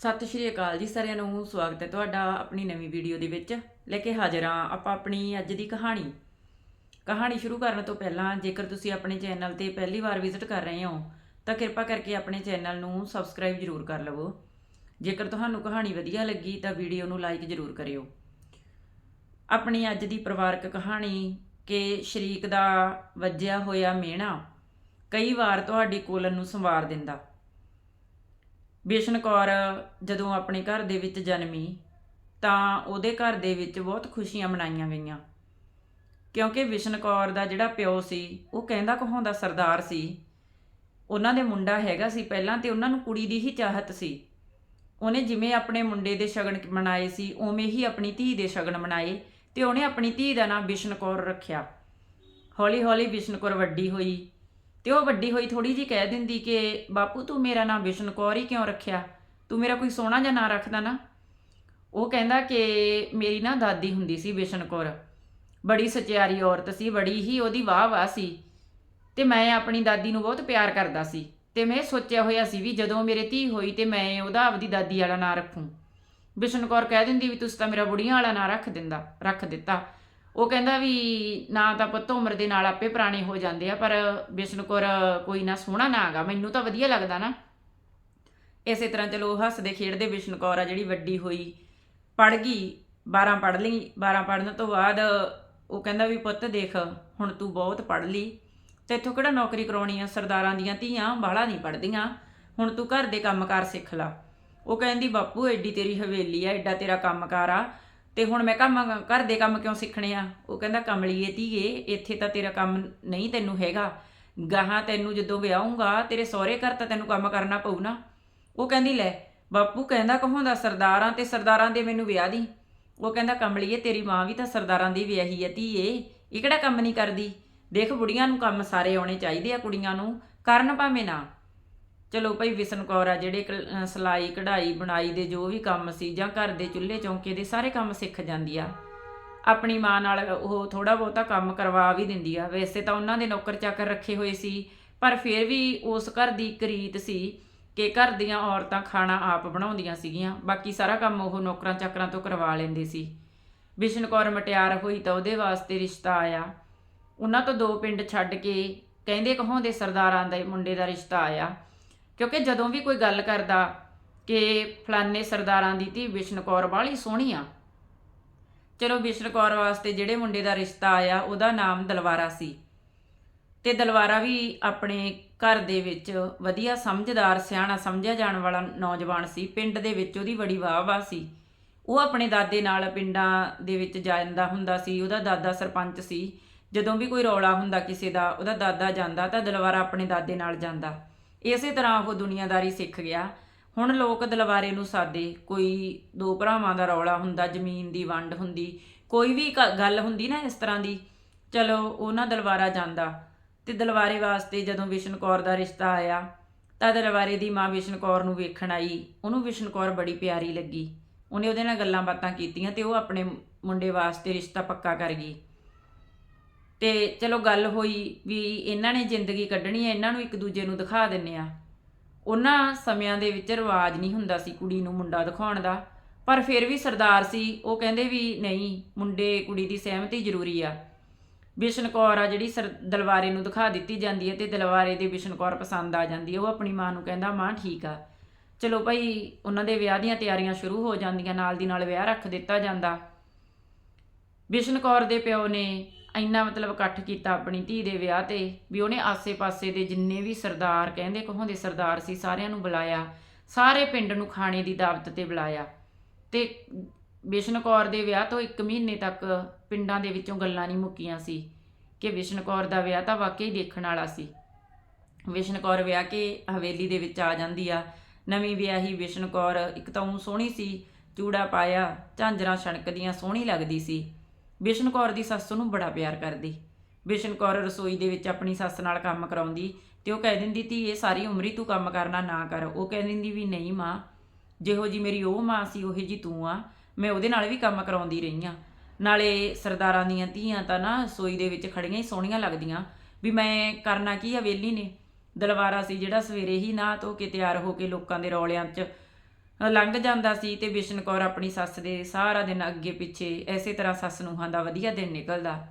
ਸਤਿ ਸ਼੍ਰੀ ਅਕਾਲ ਜੀ ਸਾਰਿਆਂ ਨੂੰ, ਸਵਾਗਤ ਹੈ ਤੁਹਾਡਾ ਆਪਣੀ ਨਵੀਂ ਵੀਡੀਓ ਦੇ ਵਿੱਚ। ਲੈ ਕੇ ਹਾਜ਼ਰ ਹਾਂ ਆਪਾਂ ਆਪਣੀ ਅੱਜ ਦੀ ਕਹਾਣੀ। ਕਹਾਣੀ ਸ਼ੁਰੂ ਕਰਨ ਤੋਂ ਪਹਿਲਾਂ ਜੇਕਰ ਤੁਸੀਂ ਆਪਣੇ ਚੈਨਲ ਤੇ ਪਹਿਲੀ ਵਾਰ ਵਿਜ਼ਿਟ ਕਰ ਰਹੇ ਹੋ, ਤਾਂ ਕਿਰਪਾ ਕਰਕੇ ਆਪਣੇ ਚੈਨਲ ਨੂੰ ਸਬਸਕ੍ਰਾਈਬ ਜ਼ਰੂਰ ਕਰ ਲਵੋ। ਜੇਕਰ ਤੁਹਾਨੂੰ ਕਹਾਣੀ ਵਧੀਆ ਲੱਗੀ, ਤਾਂ ਵੀਡੀਓ ਨੂੰ ਲਾਈਕ ਜ਼ਰੂਰ ਕਰਿਓ। ਆਪਣੀ ਅੱਜ ਦੀ ਪਰਿਵਾਰਕ ਕਹਾਣੀ, ਕਿ ਸ਼ਰੀਕ ਦਾ ਵੱਜਿਆ ਹੋਇਆ ਮਿਹਣਾ ਕਈ ਵਾਰ ਤੁਹਾਡੀ ਕੋਲਨ ਨੂੰ ਸੰਵਾਰ ਦਿੰਦਾ। ਬੇਸ਼ਨ ਕੌਰ ਜਦੋਂ ਆਪਣੇ ਘਰ ਦੇ ਵਿੱਚ ਜਨਮੀ, ਤਾਂ ਉਹਦੇ ਘਰ ਦੇ ਵਿੱਚ ਬਹੁਤ ਖੁਸ਼ੀਆਂ ਮਨਾਈਆਂ ਗਈਆਂ। ਕਿਉਂਕਿ ਵਿਸ਼ਨ ਕੌਰ ਦਾ ਜਿਹੜਾ ਪਿਓ ਸੀ, ਉਹ ਕਹਿੰਦਾ ਕਹਾਉਂਦਾ ਸਰਦਾਰ ਸੀ। ਉਹਨਾਂ ਦੇ ਮੁੰਡਾ ਹੈਗਾ ਸੀ ਪਹਿਲਾਂ ਤੇ ਉਹਨਾਂ ਨੂੰ ਕੁੜੀ ਦੀ ਹੀ ਚਾਹਤ ਸੀ। ਉਹਨੇ ਜਿਵੇਂ ਆਪਣੇ ਮੁੰਡੇ ਦੇ ਸ਼ਗਨ ਮਨਾਏ ਸੀ, ਉਵੇਂ ਹੀ ਆਪਣੀ ਧੀ ਦੇ ਸ਼ਗਨ ਮਨਾਏ ਤੇ ਉਹਨੇ ਆਪਣੀ ਧੀ ਦਾ ਨਾਮ ਬਿਸ਼ਨ ਕੌਰ ਰੱਖਿਆ। ਹੌਲੀ ਹੌਲੀ ਬਿਸ਼ਨ ਕੌਰ ਵੱਡੀ ਹੋਈ। ਤੇ ਉਹ ਵੱਡੀ ਹੋਈ ਥੋੜੀ ਜੀ ਕਹਿ ਦਿੰਦੀ ਕਿ ਬਾਪੂ ਤੂੰ ਮੇਰਾ ਨਾਮ ਬਿਸ਼ਨ ਕੌਰ ਹੀ ਕਿਉਂ ਰੱਖਿਆ? ਤੂੰ ਮੇਰਾ ਕੋਈ ਸੋਹਣਾ ਜਿਹਾ ਨਾਂ ਰੱਖਦਾ ਨਾ? ਉਹ ਕਹਿੰਦਾ ਕਿ ਮੇਰੀ ਨਾ ਦਾਦੀ ਹੁੰਦੀ ਸੀ ਬਿਸ਼ਨ ਕੌਰ। ਬੜੀ ਸਚਿਆਰੀ ਔਰਤ ਸੀ, ਬੜੀ ਹੀ ਉਹਦੀ ਵਾਹ ਵਾਹ ਸੀ। ਤੇ ਮੈਂ ਆਪਣੀ ਦਾਦੀ ਨੂੰ ਬਹੁਤ ਪਿਆਰ ਕਰਦਾ ਸੀ। ਤੇ ਮੈਂ ਸੋਚਿਆ ਹੋਇਆ ਸੀ ਵੀ ਜਦੋਂ ਮੇਰੇ ਧੀ ਹੋਈ ਤੇ ਮੈਂ ਉਹਦਾ ਆਪਦੀ ਦਾਦੀ ਵਾਲਾ ਨਾਂ ਰੱਖੂੰ। ਬਿਸ਼ਨ ਕੌਰ ਕਹਿ ਦਿੰਦੀ ਵੀ ਤੁਸੀਂ ਤਾਂ ਮੇਰਾ ਬੁੜੀਆਂ ਵਾਲਾ ਨਾਂ ਰੱਖ ਦਿੰਦਾ, ਰੱਖ ਦਿੱਤਾ। ਉਹ ਕਹਿੰਦਾ ਵੀ ਨਾ ਤਾਂ ਪੁੱਤ ਉਮਰ ਦੇ ਨਾਲ ਆਪੇ ਪੁਰਾਣੇ ਹੋ ਜਾਂਦੇ ਆ, ਪਰ ਬਿਸ਼ਨ ਕੌਰ ਕੋਈ ਨਾ ਸੋਹਣਾ ਨਾਂ ਹੈਗਾ। ਮੈਨੂੰ ਤਾਂ ਵਧੀਆ ਲੱਗਦਾ ਨਾ। ਇਸੇ ਤਰ੍ਹਾਂ ਚਲੋ ਹੱਸਦੇ ਖੇਡਦੇ ਬਿਸ਼ਨ ਕੌਰ ਆ, ਜਿਹੜੀ ਵੱਡੀ ਹੋਈ ਪੜ ਗਈ 12 ਪੜ ਲਈ 12 ਪੜਨ ਤੋਂ ਬਾਅਦ ਉਹ ਕਹਿੰਦਾ ਵੀ ਪੁੱਤ ਦੇਖ, ਹੁਣ ਤੂੰ ਬਹੁਤ ਪੜ ਲਈ, ਤੇ ਇੱਥੋਂ ਕਿਹੜਾ ਨੌਕਰੀ ਕਰਾਉਣੀ ਆ? ਸਰਦਾਰਾਂ ਦੀਆਂ ਧੀਆਂ ਬਾਹਲਾ ਨਹੀਂ ਪੜਦੀਆਂ ਹੁਣ ਤੂੰ ਘਰ ਦੇ ਕੰਮਕਾਰ ਸਿੱਖ ਲਾ। ਉਹ ਕਹਿੰਦੀ, ਬਾਪੂ, ਐਡੀ ਤੇਰੀ ਹਵੇਲੀ ਆ, ਐਡਾ ਤੇਰਾ ਕੰਮਕਾਰ ਆ। ਤੇ ਹੁਣ ਮੈਂ ਕੰਮ ਘਰ ਦੇ ਕੰਮ ਕਿਉਂ ਸਿੱਖਣੇ ਆ? ਉਹ ਕਹਿੰਦਾ, ਕਮਲੀਏ ਧੀਏ, ਇੱਥੇ ਤਾਂ ਤੇਰਾ ਕੰਮ ਨਹੀਂ ਤੈਨੂੰ ਹੈਗਾ। ਗਾਹਾਂ ਤੈਨੂੰ ਜਦੋਂ ਵਿਆਹੂੰਗਾ, ਤੇਰੇ ਸਹੁਰੇ ਘਰ ਤਾਂ ਤੈਨੂੰ ਕੰਮ ਕਰਨਾ ਪਊ ਨਾ। ਉਹ ਕਹਿੰਦੀ, ਲੈ, ਬਾਪੂ ਕਹਿੰਦਾ ਕਹੋਂਦਾ ਸਰਦਾਰਾਂ ਤੇ ਸਰਦਾਰਾਂ ਦੇ ਮੈਨੂੰ ਵਿਆਹ ਦੀ। ਉਹ ਕਹਿੰਦਾ, ਕਮਲੀਏ, ਤੇਰੀ ਮਾਂ ਵੀ ਤਾਂ ਸਰਦਾਰਾਂ ਦੀ ਵਿਆਹੀ ਹੈ ਧੀਏ। ਇਹ ਕਿਹੜਾ ਕੰਮ ਨਹੀਂ ਕਰਦੀ? ਦੇਖ, ਬੁੜੀਆਂ ਨੂੰ ਕੰਮ ਸਾਰੇ ਆਉਣੇ ਚਾਹੀਦੇ ਆ ਕੁੜੀਆਂ ਨੂੰ। ਕਰਨ ਭਾਵੇਂ ਨਾ। ਚਲੋ ਭਾਈ ਵਿਸ਼ਨ ਕੌਰ ਆ ਜਿਹੜੇ ਕ- ਸਿਲਾਈ, ਕਢਾਈ, ਬੁਣਾਈ ਦੇ ਜੋ ਵੀ ਕੰਮ ਸੀ ਜਾਂ ਘਰ ਦੇ ਚੁੱਲ੍ਹੇ, ਚੌਂਕੇ ਦੇ ਸਾਰੇ ਕੰਮ ਸਿੱਖ ਜਾਂਦੀ ਆ। ਆਪਣੀ ਮਾਂ ਨਾਲ ਉਹ ਥੋੜਾ ਬਹੁਤਾ ਕੰਮ ਕਰਵਾ ਵੀ ਦਿੰਦੀ ਆ। ਵੈਸੇ ਤਾਂ ਉਹਨਾਂ ਦੇ ਨੌਕਰ ਚਾਕਰ ਰੱਖੇ ਹੋਏ ਸੀ, ਪਰ ਫਿਰ ਵੀ ਉਸ ਘਰ ਦੀ ਇੱਕ ਰੀਤ ਸੀ ਕਿ ਘਰ ਦੀਆਂ ਔਰਤਾਂ ਖਾਣਾ ਆਪ ਬਣਾਉਂਦੀਆਂ ਸੀਗੀਆਂ, ਬਾਕੀ ਸਾਰਾ ਕੰਮ ਉਹ ਨੌਕਰਾਂ ਚਾਕਰਾਂ ਤੋਂ ਕਰਵਾ ਲੈਂਦੇ ਸੀ। ਵਿਸ਼ਨ ਕੌਰ ਮਟਿਆਰ ਹੋਈ ਤਾਂ ਉਹਦੇ ਵਾਸਤੇ ਰਿਸ਼ਤਾ ਆਇਆ। ਉਹਨਾਂ ਤੋਂ ਦੋ ਪਿੰਡ ਛੱਡ ਕੇ ਕਹਿੰਦੇ ਕਹਾਉਂਦੇ ਸਰਦਾਰਾਂ ਦੇ ਮੁੰਡੇ ਦਾ ਰਿਸ਼ਤਾ ਆਇਆ। ਕਿਉਂਕਿ ਜਦੋਂ ਵੀ ਕੋਈ ਗੱਲ ਕਰਦਾ ਕਿ ਫਲਾਨੇ ਸਰਦਾਰਾਂ ਦੀ ਧੀ ਬਿਸ਼ਨ ਕੌਰ ਬਾਹਲੀ ਸੋਹਣੀ ਆ। ਚਲੋ ਬਿਸ਼ਨ ਕੌਰ ਵਾਸਤੇ ਜਿਹੜੇ ਮੁੰਡੇ ਦਾ ਰਿਸ਼ਤਾ ਆਇਆ, ਉਹਦਾ ਨਾਮ ਦਲਵਾਰਾ ਸੀ। ਤੇ ਦਲਵਾਰਾ ਵੀ ਆਪਣੇ ਘਰ ਦੇ ਵਿੱਚ ਵਧੀਆ ਸਮਝਦਾਰ, ਸਿਆਣਾ ਸਮਝਿਆ ਜਾਣ ਵਾਲਾ ਨੌਜਵਾਨ ਸੀ। ਪਿੰਡ ਦੇ ਵਿੱਚ ਉਹਦੀ ਬੜੀ ਵਾਹ-ਵਾਹ ਸੀ। ਉਹ ਆਪਣੇ ਦਾਦੇ ਨਾਲ ਪਿੰਡਾਂ ਦੇ ਵਿੱਚ ਜਾਂਦਾ ਹੁੰਦਾ ਸੀ, ਉਹਦਾ ਦਾਦਾ ਸਰਪੰਚ ਸੀ। ਜਦੋਂ ਵੀ ਕੋਈ ਰੌਲਾ ਹੁੰਦਾ ਕਿਸੇ ਦਾ, ਉਹਦਾ ਦਾਦਾ ਜਾਂਦਾ ਤਾਂ ਦਲਵਾਰਾ ਆਪਣੇ ਦਾਦੇ ਨਾਲ ਜਾਂਦਾ। ਇਸੇ ਤਰ੍ਹਾਂ ਉਹ ਦੁਨੀਆਦਾਰੀ ਸਿੱਖ ਗਿਆ। ਹੁਣ ਲੋਕ ਦਲਵਾਰੇ ਨੂੰ ਸਾਦੇ। ਕੋਈ ਦੋ ਭਰਾਵਾਂ ਦਾ ਰੌਲਾ ਹੁੰਦਾ, ਜ਼ਮੀਨ ਦੀ ਵੰਡ ਹੁੰਦੀ। ਕੋਈ ਵੀ ਕ- ਗੱਲ ਹੁੰਦੀ ਨਾ ਇਸ ਤਰ੍ਹਾਂ ਦੀ, ਚਲੋ ਉਹਨਾਂ ਦਲਵਾਰਾ ਜਾਂਦਾ। ਤੇ ਦਲਵਾਰੇ ਵਾਸਤੇ ਜਦੋਂ ਵਿਸ਼ਨ ਕੌਰ ਦਾ ਰਿਸ਼ਤਾ ਆਇਆ, ਤਾਂ ਦਲਵਾਰੇ ਦੀ ਮਾਂ ਵਿਸ਼ਨ ਕੌਰ ਨੂੰ ਵੇਖਣ ਆਈ। ਉਹਨੂੰ ਵਿਸ਼ਨ ਕੌਰ ਬੜੀ ਪਿਆਰੀ ਲੱਗੀ। ਉਹਨੇ ਉਹਦੇ ਨਾਲ ਗੱਲਾਂ ਬਾਤਾਂ ਕੀਤੀਆਂ ਤੇ ਉਹ ਆਪਣੇ ਮੁੰਡੇ ਵਾਸਤੇ ਰਿਸ਼ਤਾ ਪੱਕਾ ਕਰ ਗਈ। ਤੇ ਚਲੋ ਗੱਲ ਹੋਈ ਵੀ ਇਹਨਾਂ ਨੇ ਜ਼ਿੰਦਗੀ ਕੱਢਣੀ ਹੈ, ਇਹਨਾਂ ਨੂੰ ਇੱਕ ਦੂਜੇ ਨੂੰ ਦਿਖਾ ਦਿੰਨੇ ਆ। ਉਹਨਾਂ ਸਮਿਆਂ ਦੇ ਵਿੱਚ ਰਿਵਾਜ ਨਹੀਂ ਹੁੰਦਾ ਸੀ ਕੁੜੀ ਨੂੰ ਮੁੰਡਾ ਦਿਖਾਉਣ ਦਾ। ਪਰ ਫਿਰ ਵੀ ਸਰਦਾਰ ਸੀ, ਉਹ ਕਹਿੰਦੇ ਵੀ ਨਹੀਂ, ਮੁੰਡੇ, ਕੁੜੀ ਦੀ ਸਹਿਮਤੀ ਜ਼ਰੂਰੀ ਆ। ਬਿਸ਼ਨ ਕੌਰ ਆ ਜਿਹੜੀ ਸਰ, ਦਲਵਾਰੇ ਨੂੰ ਦਿਖਾ ਦਿੱਤੀ ਜਾਂਦੀ ਹੈ ਤੇ ਦਲਵਾਰੇ ਦੇ ਬਿਸ਼ਨ ਕੌਰ ਪਸੰਦ ਆ ਜਾਂਦੀ ਹੈ। ਉਹ ਆਪਣੀ ਮਾਂ ਨੂੰ ਕਹਿੰਦਾ, ਮਾਂ, ਠੀਕ ਆ। ਚਲੋ ਭਾਈ, ਉਹਨਾਂ ਦੇ ਵਿਆਹ ਦੀਆਂ ਤਿਆਰੀਆਂ ਸ਼ੁਰੂ ਹੋ ਜਾਂਦੀਆਂ, ਨਾਲ ਦੀ ਨਾਲ ਵਿਆਹ ਰੱਖ ਦਿੱਤਾ ਜਾਂਦਾ। ਬਿਸ਼ਨ ਕੌਰ ਦੇ ਪਿਓ ਨੇ ਇੰਨਾ ਮਤਲਬ ਇਕੱਠ ਕੀਤਾ ਆਪਣੀ ਧੀ ਦੇ ਵਿਆਹ ਤੇ ਵੀ ਉਹਨੇ ਆਸੇ-ਪਾਸੇ ਦੇ ਜਿੰਨੇ ਵੀ ਸਰਦਾਰ, ਕਹਿੰਦੇ ਕਹੋਂਦੇ ਸਰਦਾਰ ਸੀ, ਸਾਰਿਆਂ ਨੂੰ ਬੁਲਾਇਆ। ਸਾਰੇ ਪਿੰਡ ਨੂੰ ਖਾਣੇ ਦੀ ਦਾਵਤ ਤੇ ਬੁਲਾਇਆ। ਤੇ ਬਿਸ਼ਨ ਕੌਰ ਦੇ ਵਿਆਹ ਤੋਂ 1 ਮਹੀਨੇ ਤੱਕ ਪਿੰਡਾਂ ਦੇ ਵਿੱਚੋਂ ਗੱਲਾਂ ਨਹੀਂ ਮੁੱਕੀਆਂ ਸੀ ਕਿ ਬਿਸ਼ਨ ਕੌਰ ਦਾ ਵਿਆਹ ਤਾਂ ਵਾਕਈ ਦੇਖਣ ਵਾਲਾ ਸੀ। ਵਿਸ਼ਨ ਕੌਰ ਵਿਆਹ ਕੇ ਹਵੇਲੀ ਦੇ ਵਿੱਚ ਆ ਜਾਂਦੀ ਆ। ਨਵੀਂ ਵਿਆਹੀ ਵਿਸ਼ਨ ਕੌਰ ਇੱਕ ਤਾਂ ਉਹ ਸੋਹਣੀ ਸੀ, ਚੂੜਾ ਪਾਇਆ, ਝਾਂਜਰਾਂ ਛਣਕਦੀਆਂ ਸੋਹਣੀ ਲੱਗਦੀ ਸੀ। ਬਿਸ਼ਨ ਕੌਰ ਦੀ ਸੱਸ ਨੂੰ ਬੜਾ ਪਿਆਰ ਕਰਦੀ। ਬਿਸ਼ਨ ਕੌਰ ਰਸੋਈ ਦੇ ਵਿੱਚ ਆਪਣੀ ਸੱਸ ਨਾਲ ਕੰਮ ਕਰਾਉਂਦੀ ਤੇ ਉਹ ਕਹਿ ਦਿੰਦੀ ਤੀ ਇਹ ਸਾਰੀ ਉਮਰ ਹੀ ਤੂੰ ਕੰਮ ਕਰਨਾ ਨਾ ਕਰ। ਉਹ ਕਹਿ ਦਿੰਦੀ ਵੀ, ਨਹੀਂ ਮਾਂ, ਜਿਹੋ ਜੀ ਮੇਰੀ ਉਹ ਮਾਂ ਸੀ, ਉਹੀ ਜੀ ਤੂੰ ਆ। ਮੈਂ ਉਹਦੇ ਨਾਲ ਵੀ ਕੰਮ ਕਰਾਉਂਦੀ ਰਹੀ ਆ। ਨਾਲੇ ਸਰਦਾਰਾਂ ਦੀਆਂ ਧੀਆਂ ਤਾਂ ਨਾ ਰਸੋਈ ਦੇ ਵਿੱਚ ਖੜੀਆਂ ਹੀ ਸੋਹਣੀਆਂ ਲੱਗਦੀਆਂ। ਵੀ ਮੈਂ ਕਰਨਾ ਕੀ ਆ ਵੇਲੀ ਨੇ। ਦਲਵਾਰਾ ਸੀ ਜਿਹੜਾ ਸਵੇਰੇ ਹੀ ਨਾ ਧੋ ਕੇ ਤਿਆਰ ਹੋ ਕੇ ਲੋਕਾਂ ਦੇ ਰੌਲਿਆਂ 'ਚ ਲੰਘ ਜਾਂਦਾ ਸੀ ਤੇ ਵਿਸ਼ਨ ਕੌਰ ਆਪਣੀ ਸੱਸ ਦੇ ਸਾਰਾ ਦਿਨ ਅੱਗੇ ਪਿੱਛੇ ਐਸੇ ਤਰ੍ਹਾਂ ਸੱਸ ਨੂੰਹਾਂ ਦਾ ਵਧੀਆ ਦਿਨ ਨਿਕਲਦਾ।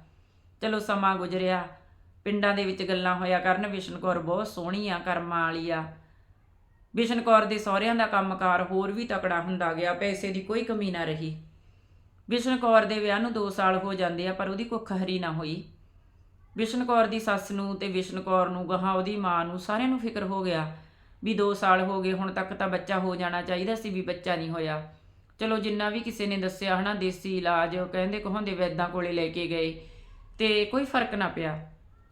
ਚਲੋ ਸਮਾਂ ਗੁਜ਼ਰਿਆ। ਪਿੰਡਾਂ ਦੇ ਵਿੱਚ ਗੱਲਾਂ ਹੋਇਆ ਕਰਨ। ਵਿਸ਼ਨ ਕੌਰ ਬਹੁਤ ਸੋਹਣੀ ਆ, ਕਰਮਾਂ ਵਾਲੀ ਆ। ਵਿਸ਼ਨ ਕੌਰ ਦੇ ਸਹੁਰਿਆਂ ਦਾ ਕੰਮਕਾਰ ਹੋਰ ਵੀ ਤਕੜਾ ਹੁੰਦਾ ਗਿਆ, ਪੈਸੇ ਦੀ ਕੋਈ ਕਮੀ ਨਾ ਰਹੀ। ਵਿਸ਼ਨ ਕੌਰ ਦੇ ਵਿਆਹ ਨੂੰ 2 ਸਾਲ ਹੋ ਜਾਂਦੇ ਆ, ਪਰ ਉਹਦੀ ਕੁੱਖ ਹਰੀ ਨਾ ਹੋਈ। ਵਿਸ਼ਨ ਕੌਰ ਦੀ ਸੱਸ ਨੂੰ ਤੇ ਵਿਸ਼ਨ ਕੌਰ ਨੂੰ ਗਾਹਾਂ ਉਹਦੀ ਮਾਂ ਨੂੰ ਸਾਰਿਆਂ ਨੂੰ ਫਿਕਰ ਹੋ ਗਿਆ। ਵੀ 2 ਸਾਲ ਹੋ ਗਏ, ਹੁਣ ਤੱਕ ਤਾਂ ਬੱਚਾ ਹੋ ਜਾਣਾ ਚਾਹੀਦਾ ਸੀ ਵੀ ਬੱਚਾ ਨਹੀਂ ਹੋਇਆ। ਚਲੋ ਜਿੰਨਾ ਵੀ ਕਿਸੇ ਨੇ ਦੱਸਿਆ ਹਨਾ, ਦੇਸੀ ਇਲਾਜ, ਉਹ ਕਹਿੰਦੇ ਕਹਾਉਂਦੇ ਵੈਦਾਂ ਕੋਲੇ ਲੈ ਕੇ ਗਏ, ਤੇ ਕੋਈ ਫ਼ਰਕ ਨਾ ਪਿਆ।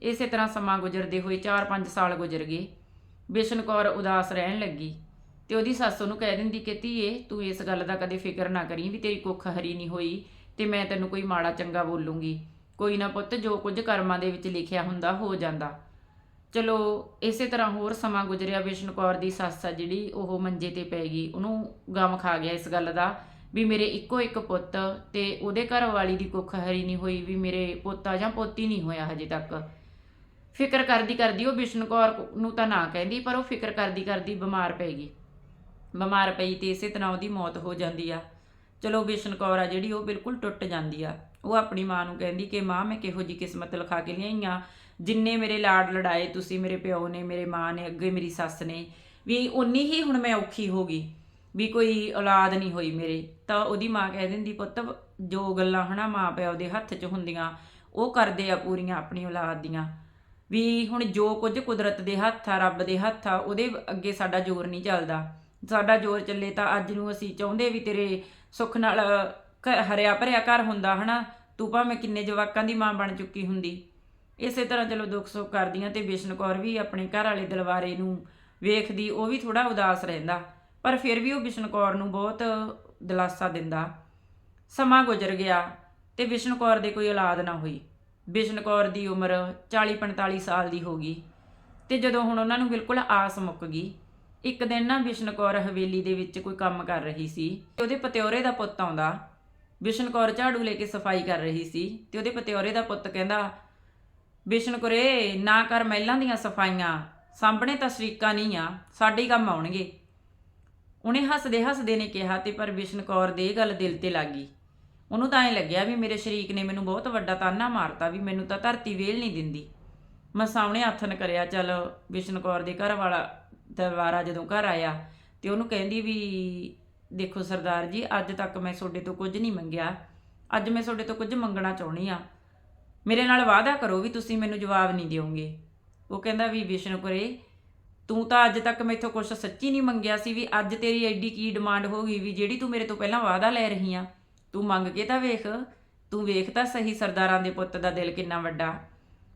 ਇਸੇ ਤਰ੍ਹਾਂ ਸਮਾਂ ਗੁਜ਼ਰਦੇ ਹੋਏ 4-5 ਸਾਲ ਗੁਜ਼ਰ ਗਏ। ਬਿਸ਼ਨ ਕੌਰ ਉਦਾਸ ਰਹਿਣ ਲੱਗੀ ਤੇ ਉਹਦੀ ਸੱਸ ਉਹਨੂੰ ਕਹਿ ਦਿੰਦੀ ਕਿ ਧੀਏ, ਤੂੰ ਇਸ ਗੱਲ ਦਾ ਕਦੇ ਫਿਕਰ ਨਾ ਕਰੀ ਵੀ ਤੇਰੀ ਕੁੱਖ ਹਰੀ ਨਹੀਂ ਹੋਈ ਤੇ ਮੈਂ ਤੈਨੂੰ ਕੋਈ ਮਾੜਾ ਚੰਗਾ ਬੋਲੂੰਗੀ। ਕੋਈ ਨਾ ਪੁੱਤ, ਜੋ ਕੁਝ ਕਰਮਾਂ ਦੇ ਵਿੱਚ ਲਿਖਿਆ ਹੁੰਦਾ ਹੋ ਜਾਂਦਾ। ਚਲੋ, ਇਸੇ ਤਰ੍ਹਾਂ ਹੋਰ ਸਮਾਂ ਗੁਜ਼ਰਿਆ ਬਿਸ਼ਨ ਕੌਰ ਦੀ ਸੱਸ ਆ ਜਿਹੜੀ, ਉਹ ਮੰਜੇ ਤੇ ਪੈ ਗਈ। ਉਹਨੂੰ ਗਮ ਖਾ ਗਿਆ ਇਸ ਗੱਲ ਦਾ ਵੀ ਮੇਰੇ ਇੱਕੋ ਇੱਕ ਪੁੱਤ ਤੇ ਉਹਦੇ ਘਰ ਵਾਲੀ ਦੀ ਕੁੱਖ ਹਰੀ ਨਹੀਂ ਹੋਈ, ਵੀ ਮੇਰੇ ਪੋਤਾ ਜਾਂ ਪੋਤੀ ਨਹੀਂ ਹੋਇਆ ਹਜੇ ਤੱਕ। ਫਿਕਰ ਕਰਦੀ ਕਰਦੀ ਉਹ ਬਿਸ਼ਨ ਕੌਰ ਨੂੰ ਤਾਂ ਨਾ ਕਹਿੰਦੀ, ਪਰ ਉਹ ਫਿਕਰ ਕਰਦੀ ਕਰਦੀ ਬਿਮਾਰ ਪੈ ਗਈ। ਬਿਮਾਰ ਪਈ ਤੇ ਇਸੇ ਤਰ੍ਹਾਂ ਉਹਦੀ ਮੌਤ ਹੋ ਜਾਂਦੀ ਆ। ਚਲੋ ਬਿਸ਼ਨ ਕੌਰ ਆ ਜਿਹੜੀ, ਉਹ ਬਿਲਕੁਲ ਟੁੱਟ ਜਾਂਦੀ ਆ। ਉਹ ਆਪਣੀ ਮਾਂ ਨੂੰ ਕਹਿੰਦੀ ਕਿ, ਮਾਂ, ਮੈਂ ਕਿਹੋ ਜੀ ਕਿਸਮਤ ਲਿਖਾ ਕੇ ਲਿਆਈਆਂ ਜਿੰਨੇ ਮੇਰੇ ਲਾਡ ਲੜਾਏ ਤੁਸੀਂ ਮੇਰੇ ਪਿਓ ਨੇ, ਮੇਰੇ ਮਾਂ ਨੇ, ਅੱਗੇ ਮੇਰੀ ਸੱਸ ਨੇ, ਵੀ ਉਨੀ ਹੀ ਹੁਣ ਮੈਂ ਔਖੀ ਹੋ ਗਈ, ਵੀ ਕੋਈ ਔਲਾਦ ਨਹੀਂ ਹੋਈ ਮੇਰੇ। ਤਾਂ ਉਹਦੀ ਮਾਂ ਕਹਿ ਦਿੰਦੀ, ਪੁੱਤ, ਜੋ ਗੱਲਾਂ ਹਨਾ ਮਾਂ ਪਿਓ ਦੇ ਹੱਥ 'ਚ ਹੁੰਦੀਆਂ, ਉਹ ਕਰਦੇ ਆ ਪੂਰੀਆਂ ਆਪਣੀ ਔਲਾਦ ਦੀਆਂ। ਵੀ ਹੁਣ ਜੋ ਕੁਝ ਕੁਦਰਤ ਦੇ ਹੱਥ ਆ, ਰੱਬ ਦੇ ਹੱਥ ਆ, ਉਹਦੇ ਅੱਗੇ ਸਾਡਾ ਜ਼ੋਰ ਨਹੀਂ ਚੱਲਦਾ। ਸਾਡਾ ਜ਼ੋਰ ਚੱਲੇ ਤਾਂ ਅੱਜ ਨੂੰ ਅਸੀਂ ਚਾਹੁੰਦੇ ਵੀ ਤੇਰੇ ਸੁੱਖ ਨਾਲ ਘ- ਹਰਿਆ ਭਰਿਆ ਘਰ ਹੁੰਦਾ ਹਨਾ। ਤੂੰ ਭਾਵੇਂ ਕਿੰਨੇ ਜਵਾਕਾਂ ਦੀ ਮਾਂ ਬਣ ਚੁੱਕੀ ਹੁੰਦੀ। ਇਸੇ ਤਰ੍ਹਾਂ ਚਲੋ ਦੁੱਖ ਸੁੱਖ ਕਰਦੀਆਂ ਤੇ ਬਿਸ਼ਨ ਕੌਰ ਵੀ ਆਪਣੇ ਘਰ ਵਾਲੇ ਦਲਵਾਰੇ ਨੂੰ ਵੇਖਦੀ, ਉਹ ਵੀ ਥੋੜਾ ਉਦਾਸ ਰਹਿੰਦਾ, ਪਰ ਫਿਰ ਵੀ ਉਹ ਬਿਸ਼ਨ ਕੌਰ ਨੂੰ ਬਹੁਤ ਦਿਲਾਸਾ ਦਿੰਦਾ। ਸਮਾਂ ਗੁਜ਼ਰ ਗਿਆ ਤੇ ਬਿਸ਼ਨ ਕੌਰ ਦੇ ਕੋਈ ਔਲਾਦ ਨਾ ਹੋਈ। ਬਿਸ਼ਨ ਕੌਰ ਦੀ ਉਮਰ 40-45 ਸਾਲ ਦੀ ਹੋ ਗਈ ਤੇ ਜਦੋਂ ਹੁਣ ਉਹਨਾਂ ਨੂੰ ਬਿਲਕੁਲ ਆਸ ਮੁੱਕ ਗਈ, ਇੱਕ ਦਿਨ ਨਾ ਬਿਸ਼ਨ ਕੌਰ ਹਵੇਲੀ ਦੇ ਵਿੱਚ ਕੋਈ ਕੰਮ ਕਰ ਰਹੀ ਸੀ ਤੇ ਉਹਦੇ ਪਤਿਓਰੇ ਦਾ ਪੁੱਤ ਆਉਂਦਾ। ਬਿਸ਼ਨ ਕੌਰ ਝਾੜੂ ਲੈ ਕੇ ਸਫ਼ਾਈ ਕਰ ਰਹੀ ਸੀ ਤੇ ਉਹਦੇ ਪਤਿਓਰੇ ਦਾ ਪੁੱਤ ਕਹਿੰਦਾ ਬਿਸ਼ਨ ਕੁਰੇ, ਨਾ ਕਰ ਮਹਿਲਾਂ ਦੀਆਂ ਸਫਾਈਆਂ। ਸਾਹਮਣੇ ਤਾਂ ਸ਼ਰੀਕਾਂ ਨਹੀਂ ਆ, ਸਾਡੇ ਹੀ ਕੰਮ ਆਉਣਗੇ। ਉਹਨੇ ਹੱਸਦੇ ਹੱਸਦੇ ਨੇ ਕਿਹਾ ਤੇ ਪਰ ਬਿਸ਼ਨ ਕੌਰ ਦੇ ਇਹ ਗੱਲ ਦਿਲ ਤੇ ਲੱਗ ਗਈ। ਉਹਨੂੰ ਤਾਂ ਐ ਲੱਗਿਆ ਵੀ ਮੇਰੇ ਸ਼ਰੀਕ ਨੇ ਮੈਨੂੰ ਬਹੁਤ ਵੱਡਾ ਤਾਨਾ ਮਾਰਤਾ ਵੀ ਮੈਨੂੰ ਤਾਂ ਧਰਤੀ ਵੇਲ ਨਹੀਂ ਦਿੰਦੀ। ਮੈਂ ਸਾਹਮਣੇ ਆਥਨ ਕਰਿਆ, ਚੱਲ ਬਿਸ਼ਨ ਕੌਰ ਦੇ ਘਰ ਵਾਲਾ ਦਰਬਾਰਾ ਜਦੋਂ ਘਰ ਆਇਆ ਤੇ ਉਹਨੂੰ ਕਹਿੰਦੀ ਵੀ ਦੇਖੋ ਸਰਦਾਰ ਜੀ, ਅੱਜ ਤੱਕ ਮੈਂ ਤੁਹਾਡੇ ਤੋਂ ਕੁਝ ਨਹੀਂ ਮੰਗਿਆ। ਅੱਜ ਮੈਂ ਤੁਹਾਡੇ ਤੋਂ ਕੁਝ ਮੰਗਣਾ ਚਾਹੁੰਦੀ ਆ ਮੇਰੇ ਨਾਲ ਵਾਅਦਾ ਕਰੋ ਵੀ ਤੁਸੀਂ ਮੈਨੂੰ ਜਵਾਬ ਨਹੀਂ ਦਿਓਗੇ। ਉਹ ਕਹਿੰਦਾ ਵੀ ਵਿਸ਼ਨੁਪੁਰੇ, ਤੂੰ ਤਾਂ ਅੱਜ ਤੱਕ ਮੈਥੋਂ ਕੁਝ ਸੱਚੀ ਨਹੀਂ ਮੰਗਿਆ ਸੀ ਵੀ ਅੱਜ ਤੇਰੀ ਐਡੀ ਕੀ ਡਿਮਾਂਡ ਹੋ ਗਈ ਵੀ ਜਿਹੜੀ ਤੂੰ ਮੇਰੇ ਤੋਂ ਪਹਿਲਾਂ ਵਾਅਦਾ ਲੈ ਰਹੀ ਆ। ਤੂੰ ਮੰਗ ਕੇ ਤਾਂ ਵੇਖ, ਤੂੰ ਵੇਖ ਤਾਂ ਸਹੀ ਸਰਦਾਰਾਂ ਦੇ ਪੁੱਤ ਦਾ ਦਿਲ ਕਿੰਨਾ ਵੱਡਾ।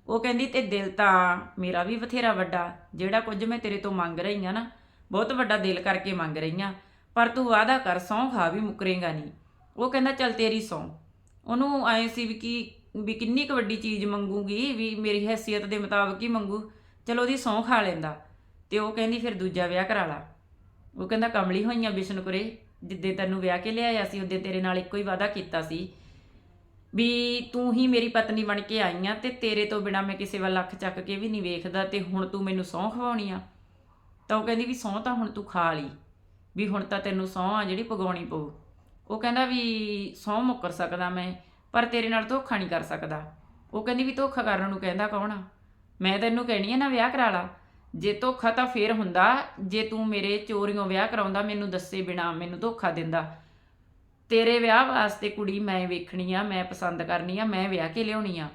ਉਹ ਕਹਿੰਦੀ, ਤੇ ਦਿਲ ਤਾਂ ਮੇਰਾ ਵੀ ਬਥੇਰਾ ਵੱਡਾ, ਜਿਹੜਾ ਕੁਝ ਮੈਂ ਤੇਰੇ ਤੋਂ ਮੰਗ ਰਹੀ ਆ ਨਾ, ਬਹੁਤ ਵੱਡਾ ਦਿਲ ਕਰਕੇ ਮੰਗ ਰਹੀ ਆ, ਪਰ ਤੂੰ ਵਾਅਦਾ ਕਰ ਸਹੁੰ ਖਾ ਵੀ ਮੁਕਰੇਗਾ ਨਹੀਂ। ਉਹ ਕਹਿੰਦਾ, ਚੱਲ ਤੇਰੀ ਸਹੁੰ ਉਹਨੂੰ ਆਏ ਸੀ ਵੀ ਕਿ ਵੀ ਕਿੰਨੀ ਕੁ ਵੱਡੀ ਚੀਜ਼ ਮੰਗੂਗੀ, ਵੀ ਮੇਰੀ ਹੈਸੀਅਤ ਦੇ ਮੁਤਾਬਕ ਹੀ ਮੰਗੂ। ਚਲੋ ਉਹਦੀ ਸਹੁੰ ਖਾ ਲੈਂਦਾ ਤੇ ਉਹ ਕਹਿੰਦੀ ਫਿਰ ਦੂਜਾ ਵਿਆਹ ਕਰਾ ਲਾ। ਉਹ ਕਹਿੰਦਾ ਕਮਲੀ ਹੋਈਆਂ ਬਿਸ਼ਨਪੁਰੇ, ਜਿੱਦੇ ਤੈਨੂੰ ਵਿਆਹ ਕੇ ਲਿਆਇਆ ਸੀ, ਉਹਦੇ ਤੇਰੇ ਨਾਲ ਇੱਕੋ ਹੀ ਵਾਅਦਾ ਕੀਤਾ ਸੀ। ਵੀ ਤੂੰ ਹੀ ਮੇਰੀ ਪਤਨੀ ਬਣ ਕੇ ਆਈ ਆ ਤੇ ਤੇਰੇ ਤੋਂ ਬਿਨਾ ਮੈਂ ਕਿਸੇ ਵੱਲ ਅੱਖ ਚੱਕ ਕੇ ਵੀ ਨਹੀਂ ਵੇਖਦਾ ਤੇ ਹੁਣ ਤੂੰ ਮੈਨੂੰ ਸਹੁੰ ਖਵਾਉਣੀ ਆ। ਤਾਂ ਉਹ ਕਹਿੰਦੀ ਵੀ ਸਹੁੰ ਤਾਂ ਹੁਣ ਤੂੰ ਖਾ ਲਈ, ਵੀ ਹੁਣ ਤਾਂ ਤੈਨੂੰ ਸਹੁੰ ਆ ਜਿਹੜੀ ਪਗਾਉਣੀ ਪਊ। ਉਹ ਕਹਿੰਦਾ ਵੀ ਸਹੁੰ ਮੁੱਕਰ ਸਕਦਾ ਮੈਂ। ਪਰ ਤੇਰੇ ਨਾਲ ਧੋਖਾ ਨਹੀਂ ਕਰ ਸਕਦਾ। ਉਹ ਕਹਿੰਦੀ ਵੀ ਧੋਖਾ ਕਰਨ ਨੂੰ ਕਹਿੰਦਾ ਕੌਣ ਆ? ਮੈਂ ਤੈਨੂੰ ਕਹਿਣੀ ਆ ਨਾ ਵਿਆਹ ਕਰਾ ਲਾ। ਜੇ ਧੋਖਾ ਤਾਂ ਫੇਰ ਹੁੰਦਾ, ਜੇ ਤੂੰ ਮੇਰੇ ਚੋਰੀਆਂ ਵਿਆਹ ਕਰਾਉਂਦਾ, ਮੈਨੂੰ ਦੱਸੇ ਬਿਨਾ ਮੈਨੂੰ ਧੋਖਾ ਦਿੰਦਾ। ਤੇਰੇ ਵਿਆਹ ਵਾਸਤੇ ਕੁੜੀ ਮੈਂ ਵੇਖਣੀ ਆ, ਮੈਂ ਪਸੰਦ ਕਰਨੀ ਆ, ਮੈਂ ਵਿਆਹ ਕੇ ਲਿਆਉਣੀ ਆ।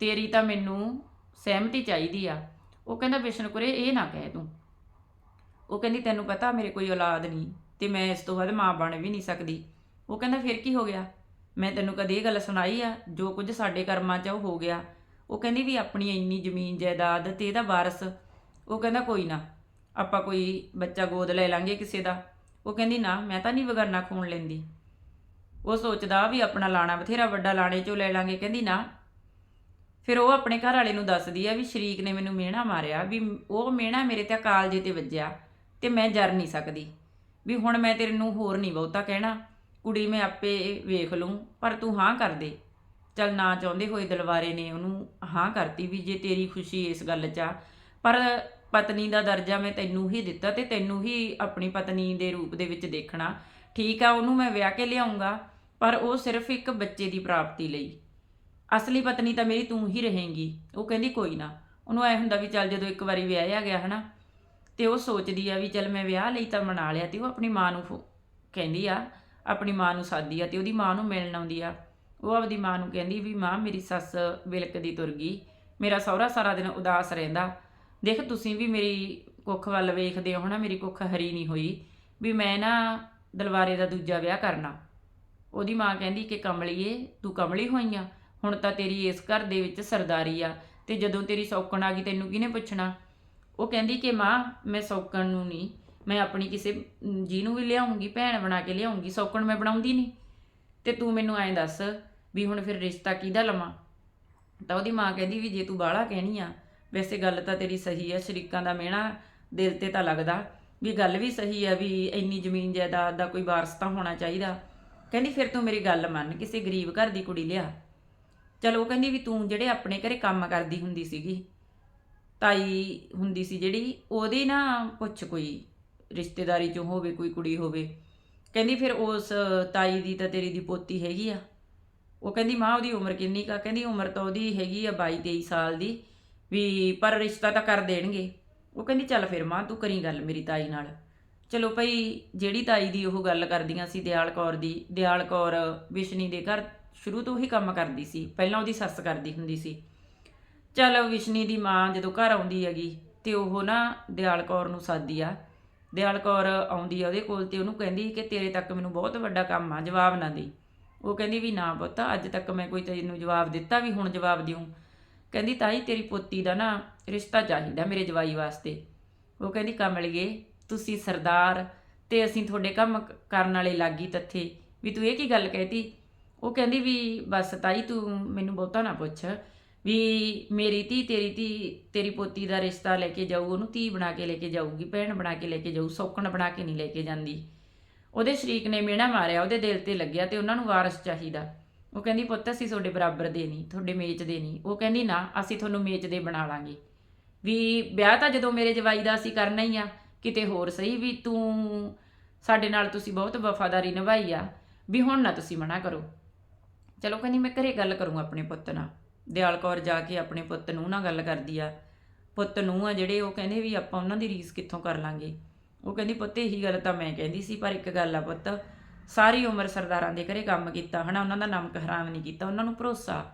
ਤੇਰੀ ਤਾਂ ਮੈਨੂੰ ਸਹਿਮਤੀ ਚਾਹੀਦੀ ਆ। ਉਹ ਕਹਿੰਦਾ ਬਿਸ਼ਨਪੁਰੇ ਇਹ ਨਾ ਕਹਿ ਤੂੰ। ਉਹ ਕਹਿੰਦੀ, ਤੈਨੂੰ ਪਤਾ ਮੇਰੇ ਕੋਈ ਔਲਾਦ ਨਹੀਂ ਤੇ ਮੈਂ ਇਸ ਤੋਂ ਬਾਅਦ ਮਾਂ ਬਣ ਵੀ ਨਹੀਂ ਸਕਦੀ। ਉਹ ਕਹਿੰਦਾ, ਫਿਰ ਕੀ ਹੋ ਗਿਆ? ਮੈਂ ਤੈਨੂੰ ਕਦੇ ਇਹ ਗੱਲ ਸੁਣਾਈ ਆ, ਜੋ ਕੁਝ ਸਾਡੇ ਕਰਮਾਂ 'ਚ ਉਹ ਹੋ ਗਿਆ। ਉਹ ਕਹਿੰਦੀ ਵੀ ਆਪਣੀ ਇੰਨੀ ਜ਼ਮੀਨ, ਜਾਇਦਾਦ ਤੇ ਇਹਦਾ ਵਾਰਸ, ਉਹ ਕਹਿੰਦਾ ਕੋਈ ਨਾ, ਆਪਾਂ ਕੋਈ ਬੱਚਾ ਗੋਦ ਲੈ ਲਾਂਗੇ ਕਿਸੇ ਦਾ। ਉਹ ਕਹਿੰਦੀ ਨਾ, ਮੈਂ ਤਾਂ ਨਹੀਂ ਵਗਰਨਾ ਖੂਨ ਲੈਂਦੀ। ਉਹ ਸੋਚਦਾ ਵੀ ਆਪਣਾ ਲਾਣਾ ਬਥੇਰਾ ਵੱਡਾ ਲਾਣੇ 'ਚੋਂ ਲੈ ਲਾਂਗੇ, ਕਹਿੰਦੀ ਨਾ। ਫਿਰ ਉਹ ਆਪਣੇ ਘਰ ਵਾਲੇ ਨੂੰ ਦੱਸਦੀ ਆ ਵੀ ਸ਼ਰੀਕ ਨੇ ਮੈਨੂੰ ਮਿਹਣਾ ਮਾਰਿਆ, ਵੀ ਉਹ ਮਿਹਣਾ ਮੇਰੇ ਤੇ ਕਾਲਜੇ ਤੇ ਵੱਜਿਆ, ਤੇ ਮੈਂ ਜਰ ਨਹੀਂ ਸਕਦੀ। ਵੀ ਹੁਣ ਮੈਂ ਤੇਰੇ ਨੂੰ ਹੋਰ ਨਹੀਂ ਬਹੁਤਾ ਕਹਿਣਾ। ਕੁੜੀ ਮੈਂ ਆਪੇ ਵੇਖ ਲੂੰ ਪਰ ਤੂੰ ਹਾਂ ਕਰ ਦੇ। ਚੱਲ ਨਾ ਚਾਹੁੰਦੇ ਹੋਏ ਦਲਵਾਰੇ ਨੇ ਉਹਨੂੰ ਹਾਂ ਕਰਤੀ ਵੀ ਜੇ ਤੇਰੀ ਖੁਸ਼ੀ ਇਸ ਗੱਲ 'ਚ ਆ। ਪਰ ਪਤਨੀ ਦਾ ਦਰਜਾ ਮੈਂ ਤੈਨੂੰ ਹੀ ਦਿੱਤਾ ਤੇ ਤੈਨੂੰ ਹੀ ਆਪਣੀ ਪਤਨੀ ਦੇ ਰੂਪ ਦੇ ਵਿੱਚ ਦੇਖਣਾ। ਠੀਕ ਆ, ਉਹਨੂੰ ਮੈਂ ਵਿਆਹ ਕੇ ਲਿਆਉਂਗਾ, ਪਰ ਉਹ ਸਿਰਫ ਇੱਕ ਬੱਚੇ ਦੀ ਪ੍ਰਾਪਤੀ ਲਈ। ਅਸਲੀ ਪਤਨੀ ਤਾਂ ਮੇਰੀ ਤੂੰ ਹੀ ਰਹੇਂਗੀ, ਉਹ ਕਹਿੰਦੀ ਕੋਈ ਨਾ। ਉਹਨੂੰ ਐ ਹੁੰਦਾ ਵੀ ਚੱਲ ਜਦੋਂ ਇੱਕ ਵਾਰੀ ਵਿਆਹਿਆ ਗਿਆ ਹਨਾ, ਤੇ ਉਹ ਸੋਚਦੀ ਆ ਵੀ ਚੱਲ ਮੈਂ ਵਿਆਹ ਲਈ ਤਾਂ ਮਨਾ ਲਿਆ ਤੇ ਉਹ ਆਪਣੀ ਮਾਂ ਨੂੰ ਫੋ- ਕਹਿੰਦੀ ਆ ਆਪਣੀ ਮਾਂ ਨੂੰ ਸਾਦੀ ਆ ਤੇ ਉਹਦੀ ਮਾਂ ਨੂੰ ਮਿਲਣ ਆਉਂਦੀ ਆ। ਉਹ ਆਪਦੀ ਮਾਂ ਨੂੰ ਕਹਿੰਦੀ ਵੀ ਮਾਂ, ਮੇਰੀ ਸੱਸ ਵਿਲਕਦੀ ਤੁਰ ਗਈ। ਮੇਰਾ ਸਹੁਰਾ ਸਾਰਾ ਦਿਨ ਉਦਾਸ ਰਹਿੰਦਾ। ਦੇਖ, ਤੁਸੀਂ ਵੀ ਮੇਰੀ ਕੁੱਖ ਵੱਲ ਵੇਖਦੇ ਹੋ ਨਾ, ਮੇਰੀ ਕੁੱਖ ਹਰੀ ਨਹੀਂ ਹੋਈ ਵੀ ਮੈਂ ਨਾ ਦਲਵਾਰੇ ਦਾ ਦੂਜਾ ਵਿਆਹ ਕਰਨਾ। ਉਹਦੀ ਮਾਂ ਕਹਿੰਦੀ ਕਿ ਕਮਲੀਏ, ਤੂੰ ਕਮਲੀ ਹੋਈ ਆ। ਹੁਣ ਤਾਂ ਤੇਰੀ ਇਸ ਘਰ ਦੇ ਵਿੱਚ ਸਰਦਾਰੀ ਆ ਤੇ ਜਦੋਂ ਤੇਰੀ ਸੌਕਣ ਆ ਗਈ ਤੈਨੂੰ ਕਿਹਨੇ ਪੁੱਛਣਾ? ਉਹ ਕਹਿੰਦੀ ਕਿ ਮਾਂ, ਮੈਂ ਸੌਕਣ ਨੂੰ ਨਹੀਂ। ਮੈਂ ਆਪਣੀ ਕਿਸੇ ਜੀ ਨੂੰ ਵੀ ਲਿਆਉਂਗੀ, ਭੈਣ ਬਣਾ ਕੇ ਲਿਆਉਂਗੀ, ਸੌਕਣ ਮੈਂ ਬਣਾਉਂਦੀ ਨਹੀਂ। ਤੇ ਤੂੰ ਮੈਨੂੰ ਐਂ ਦੱਸ ਵੀ ਹੁਣ ਫਿਰ ਰਿਸ਼ਤਾ ਕਿਹਦਾ ਲਵਾਂ? ਤਾਂ ਉਹਦੀ ਮਾਂ ਕਹਿੰਦੀ ਵੀ ਜੇ ਤੂੰ ਬਾਹਲਾ ਕਹਿਣੀ ਆ, ਵੈਸੇ ਗੱਲ ਤਾਂ ਤੇਰੀ ਸਹੀ ਆ, ਸ਼ਰੀਕਾਂ ਦਾ ਮਿਹਣਾ ਦਿਲ ਤੇ ਤਾਂ ਲੱਗਦਾ। ਵੀ ਗੱਲ ਵੀ ਸਹੀ ਆ ਵੀ ਇੰਨੀ ਜ਼ਮੀਨ ਜਾਇਦਾਦ ਦਾ ਕੋਈ ਵਾਰਸ ਤਾਂ ਹੋਣਾ ਚਾਹੀਦਾ। ਕਹਿੰਦੀ ਫਿਰ ਤੂੰ ਮੇਰੀ ਗੱਲ ਮੰਨ, ਕਿਸੇ ਗਰੀਬ ਘਰ ਦੀ ਕੁੜੀ ਲਿਆ। ਚਲ ਉਹ ਕਹਿੰਦੀ ਵੀ ਤੂੰ ਜਿਹੜੇ ਆਪਣੇ ਘਰੇ ਕੰਮ ਕਰਦੀ ਹੁੰਦੀ ਸੀਗੀ, ਤਾਈ ਹੁੰਦੀ ਸੀ ਜਿਹੜੀ, ਉਹਦੇ ਨਾ ਪੁੱਛ ਕੋਈ ਰਿਸ਼ਤੇਦਾਰੀ ਚੋਂ ਹੋਵੇ, ਕੋਈ ਕੁੜੀ ਹੋਵੇ। ਕਹਿੰਦੀ ਫਿਰ ਉਸ ਤਾਈ ਦੀ ਤਾਂ ਤੇਰੀ ਦੀ ਪੋਤੀ ਹੈਗੀ ਆ। ਉਹ ਕਹਿੰਦੀ ਮਾਂ, ਉਹਦੀ ਉਮਰ ਕਿੰਨੀ ਕਾ ਕਹਿੰਦੀ ਉਮਰ ਤਾਂ ਉਹਦੀ ਹੈਗੀ ਆ 22 23 ਸਾਲ ਦੀ। ਵੀ ਪਰ ਰਿਸ਼ਤਾ ਤਾਂ ਕਰ ਦੇਣਗੇ। ਉਹ ਕਹਿੰਦੀ ਚੱਲ ਫਿਰ ਮਾਂ, ਤੂੰ ਕਰੀ ਗੱਲ ਮੇਰੀ ਤਾਈ ਨਾਲ। ਚਲੋ ਭਈ, ਜਿਹੜੀ ਤਾਈ ਦੀ ਉਹ ਗੱਲ ਕਰਦੀਆਂ ਸੀ ਦਿਆਲ ਕੌਰ ਦੀ, ਦਿਆਲ ਕੌਰ ਵਿਸ਼ਨੀ ਦੇ ਘਰ ਸ਼ੁਰੂ ਤੋਂ ਹੀ ਕੰਮ ਕਰਦੀ ਸੀ। ਪਹਿਲਾਂ ਉਹਦੀ ਸੱਸ ਕਰਦੀ ਹੁੰਦੀ ਸੀ। ਚਲ ਵਿਸ਼ਨੀ ਦੀ ਮਾਂ ਜਦੋਂ ਘਰ ਆਉਂਦੀ ਹੈਗੀ ਤੇ ਉਹ ਨਾ ਦਿਆਲ ਕੌਰ ਨੂੰ ਸਾਦੀ ਆ। ਦਿਆਲ ਕੌਰ ਆਉਂਦੀ ਆ ਉਹਦੇ ਕੋਲ ਤੇ ਉਹਨੂੰ ਕਹਿੰਦੀ ਕਿ ਤੇਰੇ ਤੱਕ ਮੈਨੂੰ ਬਹੁਤ ਵੱਡਾ ਕੰਮ ਆ, ਜਵਾਬ ਨਾ ਦੇ। ਉਹ ਕਹਿੰਦੀ ਵੀ ਨਾ ਪੁੱਤ, ਅੱਜ ਤੱਕ ਮੈਂ ਕੋਈ ਤੈਨੂੰ ਜਵਾਬ ਦਿੱਤਾ ਵੀ ਹੁਣ ਜਵਾਬ ਦਿਉ। ਕਹਿੰਦੀ ਤਾਈ ਤੇਰੀ ਪੋਤੀ ਦਾ ਨਾ ਰਿਸ਼ਤਾ ਚਾਹੀਦਾ ਮੇਰੇ ਜਵਾਈ ਵਾਸਤੇ। ਉਹ ਕਹਿੰਦੀ ਕਮਲੀਏ ਤੁਸੀਂ ਸਰਦਾਰ ਤੇ ਅਸੀਂ ਤੁਹਾਡੇ ਕੰਮ ਕਰਨ ਵਾਲੇ ਲਾਗੀ ਤੱਥੇ। ਵੀ ਤੂੰ ਇਹ ਕੀ ਗੱਲ ਕਹਿਤੀ? ਉਹ ਕਹਿੰਦੀ ਵੀ, ਬਸ ਤਾਈ ਤੂੰ ਮੈਨੂੰ ਬਹੁਤਾ ਨਾ ਪੁੱਛ। ਵੀ ਮੇਰੀ ਧੀ, ਤੇਰੀ ਧੀ, ਤੇਰੀ ਪੋਤੀ ਦਾ ਰਿਸ਼ਤਾ ਲੈ ਕੇ ਜਾਊ, ਉਹਨੂੰ ਧੀ ਬਣਾ ਕੇ ਲੈ ਕੇ ਜਾਊਗੀ, ਭੈਣ ਬਣਾ ਕੇ ਲੈ ਕੇ ਜਾਊ, ਸੌਕਣ ਬਣਾ ਕੇ ਨਹੀਂ ਲੈ ਕੇ ਜਾਂਦੀ। ਉਹਦੇ ਸ਼ਰੀਕ ਨੇ ਮਿਹਣਾ ਮਾਰਿਆ, ਉਹਦੇ ਦਿਲ ਤੇ ਲੱਗਿਆ ਤੇ ਉਹਨਾਂ ਨੂੰ ਵਾਰਸ ਚਾਹੀਦਾ। ਉਹ ਕਹਿੰਦੀ, ਪੁੱਤ, ਅਸੀਂ ਤੁਹਾਡੇ ਬਰਾਬਰ ਦੇ ਨਹੀਂ, ਤੁਹਾਡੇ ਮੇਚ ਦੇ ਨਹੀਂ। ਉਹ ਕਹਿੰਦੀ, ਨਾ, ਅਸੀਂ ਤੁਹਾਨੂੰ ਮੇਚ ਦੇ ਬਣਾ ਲਾਂਗੇ। ਵੀ ਵਿਆਹ ਤਾਂ ਜਦੋਂ ਮੇਰੇ ਜਵਾਈ ਦਾ ਅਸੀਂ ਕਰਨਾ ਹੀ ਆ, ਕਿਤੇ ਹੋਰ ਸਹੀ ਵੀ ਤੂੰ ਸਾਡੇ ਨਾਲ ਤੁਸੀਂ ਬਹੁਤ ਵਫਾਦਾਰੀ ਨਿਭਾਈ ਆ, ਵੀ ਹੁਣ ਨਾ ਤੁਸੀਂ ਮਨਾ ਕਰੋ। ਚਲੋ ਕਹਿੰਦੀ, ਮੈਂ ਘਰੇ ਗੱਲ ਕਰੂੰ ਆਪਣੇ ਪੁੱਤ ਨਾਲ। ਦਿਆਲ ਕੌਰ ਜਾ ਕੇ ਆਪਣੇ ਪੁੱਤ ਨੂੰ ਨਾਲ ਗੱਲ ਕਰਦੀ ਆ। ਪੁੱਤ ਨੂੰ ਆ ਜਿਹੜੇ ਉਹ ਕਹਿੰਦੇ ਵੀ ਆਪਾਂ ਉਹਨਾਂ ਦੀ ਰੀਸ ਕਿੱਥੋਂ ਕਰ ਲਾਂਗੇ। ਉਹ ਕਹਿੰਦੀ, ਪੁੱਤ, ਇਹੀ ਗੱਲ ਤਾਂ ਮੈਂ ਕਹਿੰਦੀ ਸੀ, ਪਰ ਇੱਕ ਗੱਲ ਆ ਪੁੱਤ, ਸਾਰੀ ਉਮਰ ਸਰਦਾਰਾਂ ਦੇ ਘਰੇ ਕੰਮ ਕੀਤਾ, ਹਨਾ, ਉਹਨਾਂ ਦਾ ਨਮਕ ਹਰਾਮ ਨਹੀਂ ਕੀਤਾ, ਉਹਨਾਂ ਨੂੰ ਭਰੋਸਾ।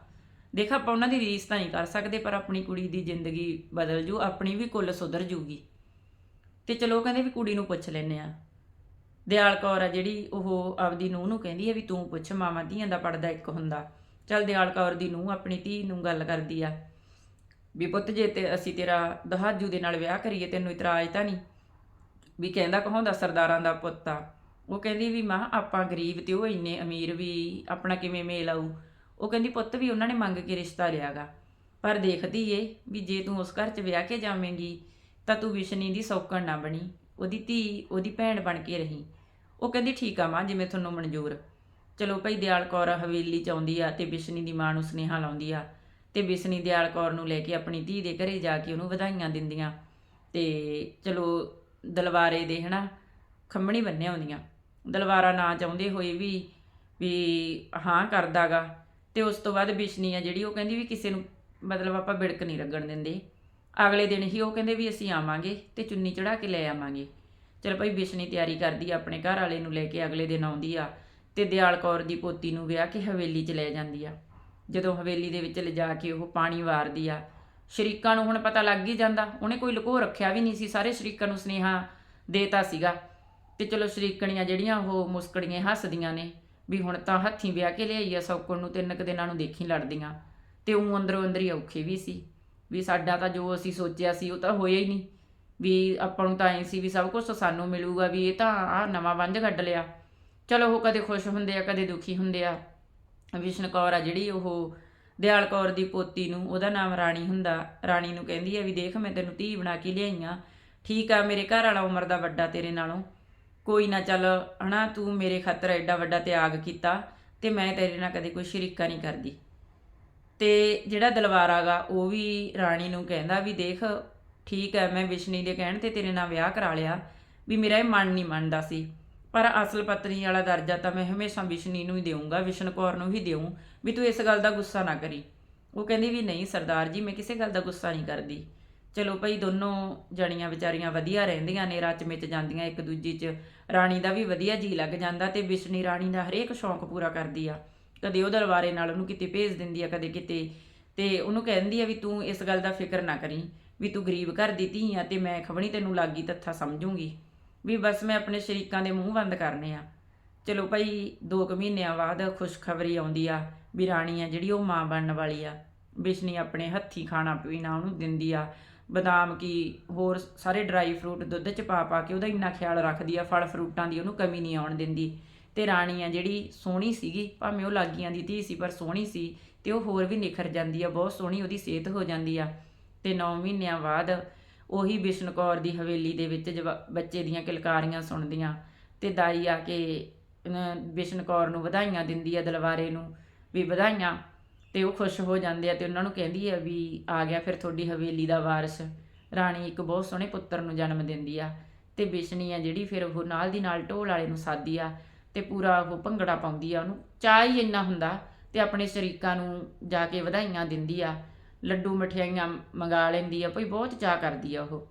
ਦੇਖ, ਆਪਾਂ ਉਹਨਾਂ ਦੀ ਰੀਸ ਤਾਂ ਨਹੀਂ ਕਰ ਸਕਦੇ, ਪਰ ਆਪਣੀ ਕੁੜੀ ਦੀ ਜ਼ਿੰਦਗੀ ਬਦਲ ਜੂ, ਆਪਣੀ ਵੀ ਕੁੱਲ ਸੁਧਰ ਜੂਗੀ। ਤੇ ਚਲੋ, ਉਹ ਕਹਿੰਦੇ ਵੀ ਕੁੜੀ ਨੂੰ ਪੁੱਛ ਲੈਨੇ ਆ। ਦਿਆਲ ਕੌਰ ਆ ਜਿਹੜੀ ਉਹ ਆਪਦੀ ਨੂੰਹ ਨੂੰ ਕਹਿੰਦੀ ਹੈ ਵੀ ਤੂੰ ਪੁੱਛ ਮਾਮਾ ਧੀਆਂ ਦਾ ਪੜਦਾ ਇੱਕ ਹੁੰਦਾ। ਚੱਲ ਦਿਆਲ ਕੌਰ ਦੀ ਨੂੰਹ, ਆਪਣੀ ਧੀ ਨੂੰ ਗੱਲ ਕਰਦੀ ਆ। ਵੀ ਪੁੱਤ, ਜੇ ਤੇ ਅਸੀਂ ਤੇਰਾ ਦਹਾਜੂ ਦੇ ਨਾਲ ਵਿਆਹ ਕਰੀਏ, ਤੈਨੂੰ ਇਤਰਾਜ਼ ਤਾਂ ਨਹੀਂ? ਵੀ ਕਹਿੰਦਾ ਕਹਾਉਂਦਾ ਸਰਦਾਰਾਂ ਦਾ ਪੁੱਤ ਆ। ਉਹ ਕਹਿੰਦੀ ਵੀ ਮਾਂ, ਆਪਾਂ ਗਰੀਬ ਤੇ ਉਹ ਇੰਨੇ ਅਮੀਰ ਵੀ ਆਪਣਾ ਕਿਵੇਂ ਮੇਲ ਆਊ? ਉਹ ਕਹਿੰਦੀ, ਪੁੱਤ ਵੀ ਉਹਨਾਂ ਨੇ ਮੰਗ ਕੇ ਰਿਸ਼ਤਾ ਲਿਆਗਾ। ਪਰ ਦੇਖਦੀ ਏ ਵੀ ਜੇ ਤੂੰ ਉਸ ਘਰ 'ਚ ਵਿਆਹ ਕੇ ਜਾਵੇਂਗੀ, ਤਾਂ ਤੂੰ ਵਿਸ਼ਨੀ ਦੀ ਸੌਕਣ ਨਾ ਬਣੀ, ਉਹਦੀ ਧੀ, ਉਹਦੀ ਭੈਣ ਬਣ ਕੇ ਰਹੀ। ਉਹ ਕਹਿੰਦੀ, ਠੀਕ ਆ ਮਾਂ, ਜਿਵੇਂ ਤੁਹਾਨੂੰ ਮਨਜ਼ੂਰ। ਚਲੋ ਭਾਈ ਦਿਆਲ ਕੌਰ ਹਵੇਲੀ ਚ ਆਉਂਦੀ ਆ ਤੇ ਬਿਸ਼ਨੀ ਦੀ ਮਾਂ ਨੂੰ ਸੁਨੇਹਾ ਲਾਉਂਦੀ ਆ ਤੇ ਬਿਸ਼ਨੀ ਦਿਆਲ ਕੌਰ ਨੂੰ ਲੈ ਕੇ ਆਪਣੀ ਧੀ ਦੇ ਘਰੇ ਜਾ ਕੇ ਉਹਨੂੰ ਵਧਾਈਆਂ ਦਿੰਦੀਆਂ ਤੇ ਚਲੋ ਦਲਵਾਰੇ ਦੇ ਹਨਾ ਖੰਮਣੀ ਬੰਨੇ ਆਉਂਦੀਆਂ ਦਲਵਾਰਾ ਨਾ ਚਾਹੁੰਦੇ ਹੋਏ ਵੀ ਵੀ ਹਾਂ ਕਰਦਾਗਾ ਤੇ ਉਸ ਤੋਂ ਬਾਅਦ ਬਿਸ਼ਨੀ ਆ ਜਿਹੜੀ ਉਹ ਕਹਿੰਦੀ ਵੀ ਕਿਸੇ ਨੂੰ ਮਤਲਬ ਆਪਾਂ ਬਿੜਕ ਨਹੀਂ ਲੱਗਣ ਦਿੰਦੇ। ਅਗਲੇ ਦਿਨ ਹੀ ਉਹ ਕਹਿੰਦੇ ਵੀ ਅਸੀਂ ਆਵਾਂਗੇ ਤੇ ਚੁੰਨੀ ਚੜਾ ਕੇ ਲੈ ਆਵਾਂਗੇ। ਚਲ ਭਾਈ ਬਿਸ਼ਨੀ ਤਿਆਰੀ ਕਰਦੀ ਆ ਆਪਣੇ ਘਰ ਵਾਲੇ ਨੂੰ ਲੈ ਕੇ ਅਗਲੇ ਦਿਨ ਆਉਂਦੀ ਆ ਤੇ ਦਿਆਲ ਕੌਰ ਦੀ ਪੋਤੀ ਨੂੰ ਵਿਆਹ ਕੇ ਹਵੇਲੀ 'ਚ ਲੈ ਜਾਂਦੀ ਆ। ਜਦੋਂ ਹਵੇਲੀ ਦੇ ਵਿੱਚ ਲਿਜਾ ਕੇ ਉਹ ਪਾਣੀ ਵਾਰਦੀ ਆ। ਸ਼ਰੀਕਾਂ ਨੂੰ ਹੁਣ ਪਤਾ ਲੱਗ ਹੀ ਜਾਂਦਾ, ਉਹਨੇ ਕੋਈ ਲੁਕੋ ਰੱਖਿਆ ਵੀ ਨਹੀਂ ਸੀ। ਸਾਰੇ ਸ਼ਰੀਕਾਂ ਨੂੰ ਸੁਨੇਹਾ ਦੇਤਾ ਸੀਗਾ। ਤੇ ਚਲੋ ਸ਼ਰੀਕਣੀਆਂ ਜਿਹੜੀਆਂ ਉਹ ਮੁਸਕੜੀਆਂ ਹੱਸਦੀਆਂ ਨੇ, ਵੀ ਹੁਣ ਤਾਂ ਹੱਥੀਂ ਵਿਆਹ ਕੇ ਲਿਆਈ ਆ ਸੌਕਣ ਨੂੰ, ਤਿੰਨ ਕੁ ਦਿਨਾਂ ਨੂੰ ਦੇਖੀ ਲੜਦੀਆਂ। ਤੇ ਉਹ ਅੰਦਰੋਂ ਅੰਦਰ ਹੀ ਔਖੇ ਵੀ ਸੀ। ਵੀ ਸਾਡਾ ਤਾਂ ਜੋ ਅਸੀਂ ਸੋਚਿਆ ਸੀ, ਉਹ ਤਾਂ ਹੋਇਆ ਹੀ ਨਹੀਂ। ਵੀ ਆਪਾਂ ਨੂੰ ਤਾਂ ਐਂ ਸੀ ਵੀ ਸਭ ਕੁਝ ਸਾਨੂੰ ਮਿਲੂਗਾ, ਵੀ ਇਹ ਤਾਂ ਆ ਨਵਾਂ ਵੰਝ ਕੱਢ ਲਿਆ। ਚਲੋ ਉਹ ਕਦੇ ਖੁਸ਼ ਹੁੰਦੇ ਆ, ਕਦੇ ਦੁਖੀ ਹੁੰਦੇ ਆ। ਵਿਸ਼ਨ ਕੌਰ ਆ ਜਿਹੜੀ, ਉਹ ਦਿਆਲ ਕੌਰ ਦੀ ਪੋਤੀ ਨੂੰ, ਉਹਦਾ ਨਾਮ ਰਾਣੀ ਹੁੰਦਾ। ਰਾਣੀ ਨੂੰ ਕਹਿੰਦੀ ਆ ਵੀ ਦੇਖ, ਮੈਂ ਤੈਨੂੰ ਧੀ ਬਣਾ ਕੇ ਲਿਆਈਆਂ। ਠੀਕ ਆ, ਮੇਰੇ ਘਰ ਵਾਲਾ ਉਮਰ ਦਾ ਵੱਡਾ ਤੇਰੇ ਨਾਲੋਂ। ਕੋਈ ਨਾ ਚੱਲ, ਹਨਾ, ਤੂੰ ਮੇਰੇ ਖਾਤਰ ਐਡਾ ਵੱਡਾ ਤਿਆਗ ਕੀਤਾ ਤੇ ਮੈਂ ਤੇਰੇ ਨਾਲ ਕਦੇ ਕੋਈ ਸ਼ਰੀਕਾ ਨਹੀਂ ਕਰਦੀ। ਤੇ ਜਿਹੜਾ ਦਲਵਾਰਾ ਗਾ ਉਹ ਵੀ ਰਾਣੀ ਨੂੰ ਕਹਿੰਦਾ ਵੀ ਦੇਖ, ਠੀਕ ਹੈ ਮੈਂ ਵਿਸ਼ਨੀ ਦੇ ਕਹਿਣ ਤੇ ਤੇਰੇ ਨਾਲ ਵਿਆਹ ਕਰਾ ਲਿਆ। ਵੀ ਮੇਰਾ ਇਹ ਮਨ ਨਹੀਂ ਮੰਨਦਾ ਸੀ। ਪਰ ਅਸਲ ਪਤਨੀ ਵਾਲਾ ਦਰਜਾ ਤਾਂ ਮੈਂ ਹਮੇਸ਼ਾ ਵਿਸ਼ਨੀ ਨੂੰ ਹੀ ਦੇਵਾਂਗਾ ਵਿਸ਼ਨ ਕੌਰ ਨੂੰ ਹੀ ਦੇਵਾਂ ਵੀ ਤੂੰ ਇਸ ਗੱਲ ਦਾ ਗੁੱਸਾ ਨਾ ਕਰੀ। ਉਹ ਕਹਿੰਦੀ ਵੀ ਨਹੀਂ ਸਰਦਾਰ ਜੀ, ਮੈਂ ਕਿਸੇ ਗੱਲ ਦਾ ਗੁੱਸਾ ਨਹੀਂ ਕਰਦੀ। ਚਲੋ ਭਾਈ ਦੋਨੋਂ ਜਣੀਆਂ ਵਿਚਾਰੀਆਂ ਵਧੀਆ ਰਹਿੰਦੀਆਂ ਨੇ ਰਚ ਮਿਚ ਜਾਂਦੀਆਂ, ਇੱਕ ਦੂਜੀ 'ਚ ਰਾਣੀ ਦਾ ਵੀ ਵਧੀਆ ਜੀ ਲੱਗ ਜਾਂਦਾ ਤੇ ਵਿਸ਼ਨੀ ਰਾਣੀ ਦਾ ਹਰੇਕ ਸ਼ੌਂਕ ਪੂਰਾ ਕਰਦੀ ਆ। ਕਦੇ ਉਹ ਦਰਬਾਰੇ ਨਾਲ ਉਹਨੂੰ ਕਿਤੇ ਭੇਜ ਦਿੰਦੀ ਆ, ਕਦੇ ਕਿਤੇ। ਤੇ ਉਹਨੂੰ ਕਹਿੰਦੀ ਆ ਵੀ ਤੂੰ ਇਸ ਗੱਲ ਦਾ ਫਿਕਰ ਨਾ ਕਰੀ, ਵੀ ਤੂੰ ਗਰੀਬ ਘਰ ਦੀ ਧੀ ਆ ਤੇ ਮੈਂ ਖਬਣੀ ਤੈਨੂੰ ਲੱਗੀ ਤੱਥਾ ਸਮਝੂੰਗੀ। ਵੀ ਬਸ ਮੈਂ ਆਪਣੇ ਸ਼ਰੀਕਾਂ ਦੇ ਮੂੰਹ ਬੰਦ ਕਰਨੇ ਆ। ਚਲੋ ਭਾਈ 2 ਕੁ ਮਹੀਨਿਆਂ ਬਾਅਦ ਖੁਸ਼ਖਬਰੀ ਆਉਂਦੀ ਆ ਵੀ ਰਾਣੀ ਆ ਜਿਹੜੀ ਉਹ ਮਾਂ ਬਣਨ ਵਾਲੀ ਆ। ਵਿਸ਼ਨੀ ਆਪਣੇ ਹੱਥੀ ਖਾਣਾ ਪੀਣਾ ਉਹਨੂੰ ਦਿੰਦੀ ਆ। ਬਦਾਮ ਕੀ ਹੋਰ ਸਾਰੇ ਡਰਾਈ ਫਰੂਟ ਦੁੱਧ ਚ ਪਾ ਪਾ ਕੇ ਉਹਦਾ ਇੰਨਾ ਖਿਆਲ ਰੱਖਦੀ ਆ, ਫਲ ਫਰੂਟਾਂ ਦੀ ਉਹਨੂੰ ਕਮੀ ਨਹੀਂ ਆਉਣ ਦਿੰਦੀ। ਤੇ ਰਾਣੀ ਆ ਜਿਹੜੀ ਸੋਹਣੀ ਸੀਗੀ, ਭਾਵੇਂ ਉਹ ਲਾਗੀਆਂ ਦੀ ਧੀ ਸੀ ਪਰ ਸੋਹਣੀ ਸੀ ਤੇ ਉਹ ਹੋਰ ਵੀ ਨਿਖਰ ਜਾਂਦੀ ਆ, ਬਹੁਤ ਸੋਹਣੀ ਉਹਦੀ ਸਿਹਤ ਹੋ ਜਾਂਦੀ ਆ। ਤੇ 9 ਮਹੀਨਿਆਂ ਬਾਅਦ ਉਹੀ ਬਿਸ਼ਨ ਕੌਰ ਦੀ ਹਵੇਲੀ ਦੇ ਵਿੱਚ ਜਵਾ- ਬੱਚੇ ਦੀਆਂ ਕਿਲਕਾਰੀਆਂ ਸੁਣਦੀਆਂ ਤੇ ਦਾਈ ਆ ਕੇ ਬਿਸ਼ਨ ਕੌਰ ਨੂੰ ਵਧਾਈਆਂ ਦਿੰਦੀ ਆ ਦਲਵਾਰੇ ਨੂੰ, ਵੀ ਵਧਾਈਆਂ। ਤੇ ਉਹ ਖੁਸ਼ ਹੋ ਜਾਂਦੇ ਆ ਤੇ ਉਹਨਾਂ ਨੂੰ ਕਹਿੰਦੀ ਆ ਵੀ ਆ ਗਿਆ ਫਿਰ ਤੁਹਾਡੀ ਹਵੇਲੀ ਦਾ ਵਾਰਿਸ। ਰਾਣੀ ਇੱਕ ਬਹੁਤ ਸੋਹਣੇ ਪੁੱਤਰ ਨੂੰ ਜਨਮ ਦਿੰਦੀ ਆ ਤੇ ਬਿਸ਼ਨੀ ਆ ਜਿਹੜੀ ਫਿਰ ਉਹ ਨਾਲ ਦੀ ਨਾਲ ਢੋਲ ਵਾਲੇ ਨੂੰ ਸਾਦੀ ਆ ਤੇ ਪੂਰਾ ਉਹ ਭੰਗੜਾ ਪਾਉਂਦੀ ਆ। ਉਹਨੂੰ ਚਾਹ ਹੀ ਇੰਨਾ ਹੁੰਦਾ ਤੇ ਆਪਣੇ ਸ਼ਰੀਕਾਂ ਨੂੰ ਜਾ ਕੇ ਵਧਾਈਆਂ ਦਿੰਦੀ ਆ। ਲੱਡੂ ਮਠਿਆਈਆਂ ਮੰਗਾ ਲੈਂਦੀ ਆ, ਭਈ ਬਹੁਤ ਚਾਹ ਕਰਦੀ ਆ ਉਹ।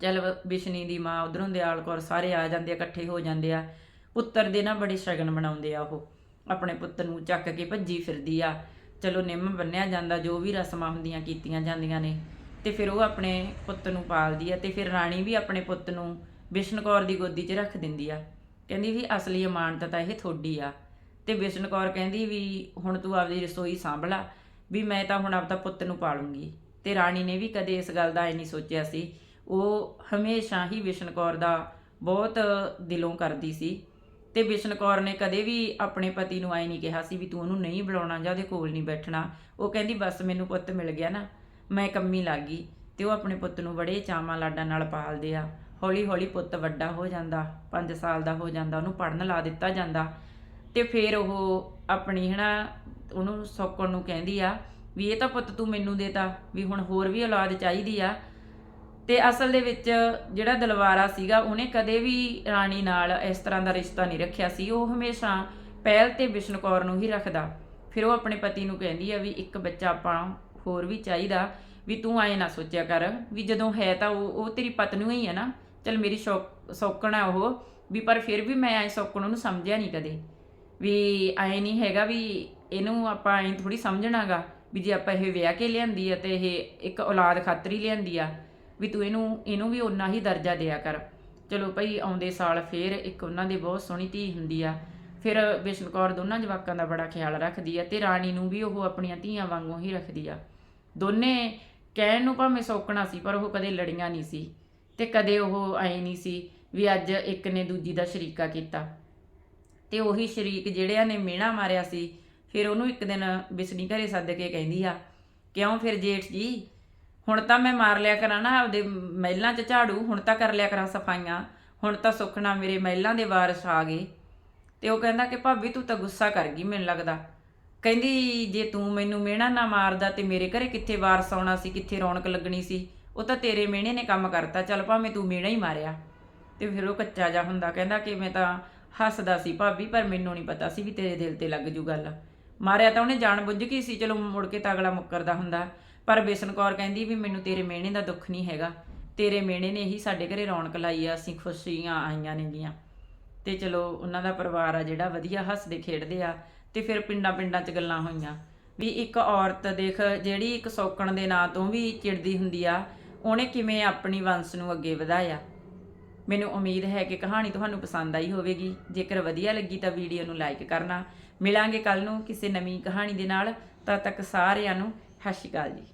ਚੱਲ ਵ- ਬਿਸ਼ਨੀ ਦੀ ਮਾਂ ਉਧਰੋਂ ਦਿਆਲ ਕੌਰ ਸਾਰੇ ਆ ਜਾਂਦੇ ਆ, ਇਕੱਠੇ ਹੋ ਜਾਂਦੇ ਆ। ਪੁੱਤਰ ਦੇ ਨਾ ਬੜੇ ਸ਼ਗਨ ਮਨਾਉਂਦੇ ਆ ਉਹ। ਆਪਣੇ ਪੁੱਤ ਨੂੰ ਚੱਕ ਕੇ ਭੱਜੀ ਫਿਰਦੀ ਆ। ਚਲੋ ਨਿੰਮ ਬੰਨਿਆ ਜਾਂਦਾ, ਜੋ ਵੀ ਰਸਮਾਂ ਹੁੰਦੀਆਂ ਕੀਤੀਆਂ ਜਾਂਦੀਆਂ ਨੇ। ਤੇ ਫਿਰ ਉਹ ਆਪਣੇ ਪੁੱਤ ਨੂੰ ਪਾਲਦੀ ਆ ਤੇ ਫਿਰ ਰਾਣੀ ਵੀ ਆਪਣੇ ਪੁੱਤ ਨੂੰ ਬਿਸ਼ਨ ਕੌਰ ਦੀ ਗੋਦੀ 'ਚ ਰੱਖ ਦਿੰਦੀ ਆ। ਕਹਿੰਦੀ ਵੀ ਅਸਲੀ ਅਮਾਨਤ ਤਾਂ ਇਹ ਤੁਹਾਡੀ ਆ। ਤੇ ਬਿਸ਼ਨ ਕੌਰ ਕਹਿੰਦੀ ਵੀ ਹੁਣ ਤੂੰ ਆਪਦੀ ਰਸੋਈ ਸੰਭਲਾ। ਵੀ ਮੈਂ ਤਾਂ ਹੁਣ ਆਪਦਾ ਪੁੱਤ ਨੂੰ ਪਾਲੂੰਗੀ। ਤੇ ਰਾਣੀ ਨੇ ਵੀ ਕਦੇ ਇਸ ਗੱਲ ਦਾ ਐ ਨਹੀਂ ਸੋਚਿਆ ਸੀ। ਉਹ ਹਮੇਸ਼ਾ ਹੀ ਬਿਸ਼ਨ ਕੌਰ ਦਾ ਬਹੁਤ ਦਿਲੋਂ ਕਰਦੀ ਸੀ। ਤੇ ਬਿਸ਼ਨ ਕੌਰ ਨੇ ਕਦੇ ਵੀ ਆਪਣੇ ਪਤੀ ਨੂੰ ਐ ਨਹੀਂ ਕਿਹਾ ਸੀ ਵੀ ਤੂੰ ਉਹਨੂੰ ਨਹੀਂ ਬੁਲਾਉਣਾ ਜਾਂ ਉਹਦੇ ਕੋਲ ਨਹੀਂ ਬੈਠਣਾ। ਉਹ ਕਹਿੰਦੀ, ਬਸ ਮੈਨੂੰ ਪੁੱਤ ਮਿਲ ਗਿਆ ਨਾ। ਮੈਂ ਕੰਮੀ ਲੱਗ ਗਈ ਤੇ ਉਹ ਆਪਣੇ ਪੁੱਤ ਨੂੰ ਬੜੇ ਚਾਵਾਂ ਲਾਡਾਂ ਨਾਲ ਪਾਲਦੇ ਆ। ਹੌਲੀ ਹੌਲੀ ਪੁੱਤ ਵੱਡਾ ਹੋ ਜਾਂਦਾ 5 ਸਾਲ ਦਾ ਹੋ ਜਾਂਦਾ, ਉਹਨੂੰ ਪੜਨ ਲਾ ਦਿੱਤਾ ਜਾਂਦਾ। ਤੇ ਫਿਰ ਉਹ ਆਪਣੀ ਹਨਾ, ਉਹਨੂੰ ਸੌਕਣ ਨੂੰ ਕਹਿੰਦੀ ਆ, ਵੀ ਇਹ ਤਾਂ ਪੁੱਤ ਤੂੰ ਮੈਨੂੰ ਦੇਤਾ, ਵੀ ਹੁਣ ਹੋਰ ਵੀ ਔਲਾਦ ਚਾਹੀਦੀ ਆ। ਤੇ ਅਸਲ ਦੇ ਵਿੱਚ ਜਿਹੜਾ ਦਲਵਾਰਾ ਸੀਗਾ, ਉਹਨੇ ਕਦੇ ਵੀ ਰਾਣੀ ਨਾਲ ਇਸ ਤਰ੍ਹਾਂ ਦਾ ਰਿਸ਼ਤਾ ਨਹੀਂ ਰੱਖਿਆ ਸੀ। ਉਹ ਹਮੇਸ਼ਾ ਪਹਿਲ ਤੇ ਬਿਸ਼ਨ ਕੌਰ ਨੂੰ ਹੀ ਰੱਖਦਾ। ਫਿਰ ਉਹ ਆਪਣੇ ਪਤੀ ਨੂੰ ਕਹਿੰਦੀ ਆ ਵੀ ਇੱਕ ਬੱਚਾ ਆਪਾਂ ਹੋਰ ਵੀ ਚਾਹੀਦਾ, ਵੀ ਤੂੰ ਐ ਨਾ ਸੋਚਿਆ ਕਰ, ਵੀ ਜਦੋਂ ਹੈ ਤਾਂ ਉਹ ਉਹ ਤੇਰੀ ਪਤਨੀ ਹੀ ਹੈ ਨਾ। ਚਲ ਮੇਰੀ ਸ਼ੌਕ, ਸੌਕਣ ਆ ਉਹ, ਵੀ ਪਰ ਫਿਰ ਵੀ ਮੈਂ ਐ ਸੌਕਣ ਉਹਨੂੰ ਸਮਝਿਆ ਨਹੀਂ ਕਦੇ। ਵੀ ਐ ਨਹੀਂ ਹੈਗਾ ਵੀ ਇਹਨੂੰ ਆਪਾਂ ਐ ਥੋੜੀ ਸਮਝਣਾਗਾ ਵੀ ਜੇ ਆਪਾਂ ਇਹ ਵਿਆਹ ਕੇ ਲਿਆਂਦੀ ਆ ਤੇ ਇਹ ਇੱਕ ਔਲਾਦ ਖਾਤਰ ਹੀ ਲਿਆਂਦੀ ਆ, ਵੀ ਤੂੰ ਇਹਨੂੰ ਇਹਨੂੰ ਵੀ ਓਨਾ ਹੀ ਦਰਜਾ ਦਿਆ ਕਰ। ਚਲੋ ਭਾਈ ਆਉਂਦੇ ਸਾਲ ਫੇਰ ਇੱਕ ਉਹਨਾਂ ਦੀ ਬਹੁਤ ਸੋਹਣੀ ਧੀ ਹੁੰਦੀ ਆ। ਫਿਰ ਬਿਸ਼ਨ ਕੌਰ ਦੋਨਾਂ ਜਵਾਕਾਂ ਦਾ ਬੜਾ ਖਿਆਲ ਰੱਖਦੀ ਆ ਤੇ ਰਾਣੀ ਨੂੰ ਵੀ ਉਹ ਆਪਣੀਆਂ ਧੀਆਂ ਵਾਂਗੂ ਹੀ ਰੱਖਦੀ ਆ। ਦੋਨੇ ਕਹਿਣ ਨੂੰ ਭਾਵੇਂ ਸੌਕਣਾ ਸੀ, ਪਰ ਉਹ ਕਦੇ ਲੜੀਆਂ ਨਹੀਂ ਸੀ ਤੇ ਕਦੇ ਉਹ ਐ ਨਹੀਂ ਸੀ ਵੀ ਅੱਜ ਇੱਕ ਨੇ ਦੂਜੀ ਦਾ ਸ਼ਰੀਕਾ ਕੀਤਾ। ਤੇ ਉਹੀ ਸ਼ਰੀਕ ਜਿਹੜਿਆਂ ਨੇ ਮਿਹਣਾ ਮਾਰਿਆ ਸੀ, ਫਿਰ ਉਹਨੂੰ ਇੱਕ ਦਿਨ ਬਿਸਨੀ ਘਰੇ ਸੱਦ ਕੇ ਕਹਿੰਦੀ ਆ, ਕਿਉਂ ਫਿਰ ਜੇਠ ਜੀ? ਹੁਣ ਤਾਂ ਮੈਂ ਮਾਰ ਲਿਆ ਕਰਾਂ ਨਾ ਆਪਦੇ ਮਹਿਲਾਂ 'ਚ ਝਾੜੂ, ਹੁਣ ਤਾਂ ਕਰ ਲਿਆ ਕਰਾਂ ਸਫਾਈਆਂ, ਹੁਣ ਤਾਂ ਸੁਖਣਾ ਮੇਰੇ ਮਹਿਲਾਂ ਦੇ ਵਾਰਸ ਆ ਗਏ। ਤੇ ਉਹ ਕਹਿੰਦਾ ਕਿ ਭਾਬੀ ਤੂੰ ਤਾਂ ਗੁੱਸਾ ਕਰ ਗਈ ਮੈਨੂੰ ਲੱਗਦਾ। ਕਹਿੰਦੀ, ਜੇ ਤੂੰ ਮੈਨੂੰ ਮਿਹਣਾ ਨਾ ਮਾਰਦਾ ਤੇ ਮੇਰੇ ਘਰੇ ਕਿੱਥੇ ਵਾਰਸ ਆਉਣਾ ਸੀ, ਕਿੱਥੇ ਰੌਣਕ ਲੱਗਣੀ ਸੀ? ਉਹ ਤਾਂ ਤੇਰੇ ਮਿਹਣੇ ਨੇ ਕੰਮ ਕਰਤਾ, ਚੱਲ ਭਾਵੇਂ ਤੂੰ ਮਿਹਣਾ ਹੀ ਮਾਰਿਆ। ਤੇ ਫਿਰ ਉਹ ਕੱਚਾ ਜਾ ਹੁੰਦਾ, ਕਹਿੰਦਾ ਕਿ ਮੈਂ ਤਾਂ ਹੱਸਦਾ ਸੀ ਭਾਬੀ, ਪਰ ਮੈਨੂੰ ਨਹੀਂ ਪਤਾ ਸੀ ਵੀ ਤੇਰੇ ਦਿਲ ਤੇ ਲੱਗ ਜੂ ਗੱਲ। ਮਾਰਿਆ ਤਾਂ ਉਹਨੇ ਜਾਣ ਬੁੱਝ ਕੇ ਸੀ, ਚਲੋ ਮੁੜ ਕੇ ਤਾਂ ਅਗਲਾ ਮੁੱਕਰਦਾ ਹੁੰਦਾ। ਪਰ ਬੇਸਨ ਕੌਰ ਕਹਿੰਦੀ ਵੀ ਮੈਨੂੰ ਤੇਰੇ ਮਿਹਣੇ ਦਾ ਦੁੱਖ ਨਹੀਂ ਹੈਗਾ। ਤੇਰੇ ਮਿਹਣੇ ਨੇ ਹੀ ਸਾਡੇ ਘਰੇ ਰੌਣਕ ਲਾਈ ਆ, ਅਸੀਂ ਖੁਸ਼ੀਆਂ ਆਈਆਂ ਨੇਗੀਆਂ ਤੇ ਚਲੋ ਉਹਨਾਂ ਦਾ ਪਰਿਵਾਰ ਆ ਜਿਹੜਾ, ਵਧੀਆ ਹੱਸਦੇ ਖੇਡਦੇ ਆ ਤੇ ਫਿਰ ਪਿੰਡਾਂ ਪਿੰਡਾਂ 'ਚ ਗੱਲਾਂ ਹੋਈਆਂ। ਵੀ ਇੱਕ ਔਰਤ ਦੇਖ, ਜਿਹੜੀ ਇੱਕ ਸੌਕਣ ਦੇ ਨਾਂ ਤੋਂ ਵੀ ਚਿੜਦੀ ਹੁੰਦੀ ਆ, ਉਹਨੇ ਕਿਵੇਂ ਆਪਣੀ ਵੰਸ਼ ਨੂੰ ਅੱਗੇ ਵਧਾਇਆ? ਮੈਨੂੰ ਉਮੀਦ ਹੈ ਕਿ ਕਹਾਣੀ ਤੁਹਾਨੂੰ ਪਸੰਦ ਆਈ ਹੋਵੇਗੀ। ਜੇਕਰ ਵਧੀਆ ਲੱਗੀ ਤਾਂ ਵੀਡੀਓ ਨੂੰ ਲਾਈਕ ਕਰਨਾ। ਮਿਲਾਂਗੇ ਕੱਲ ਨੂੰ ਕਿਸੇ ਨਵੀਂ ਕਹਾਣੀ ਦੇ ਨਾਲ। ਤਦ ਤੱਕ ਸਾਰਿਆਂ ਨੂੰ ਸਤਿ ਸ਼੍ਰੀ ਅਕਾਲ ਜੀ।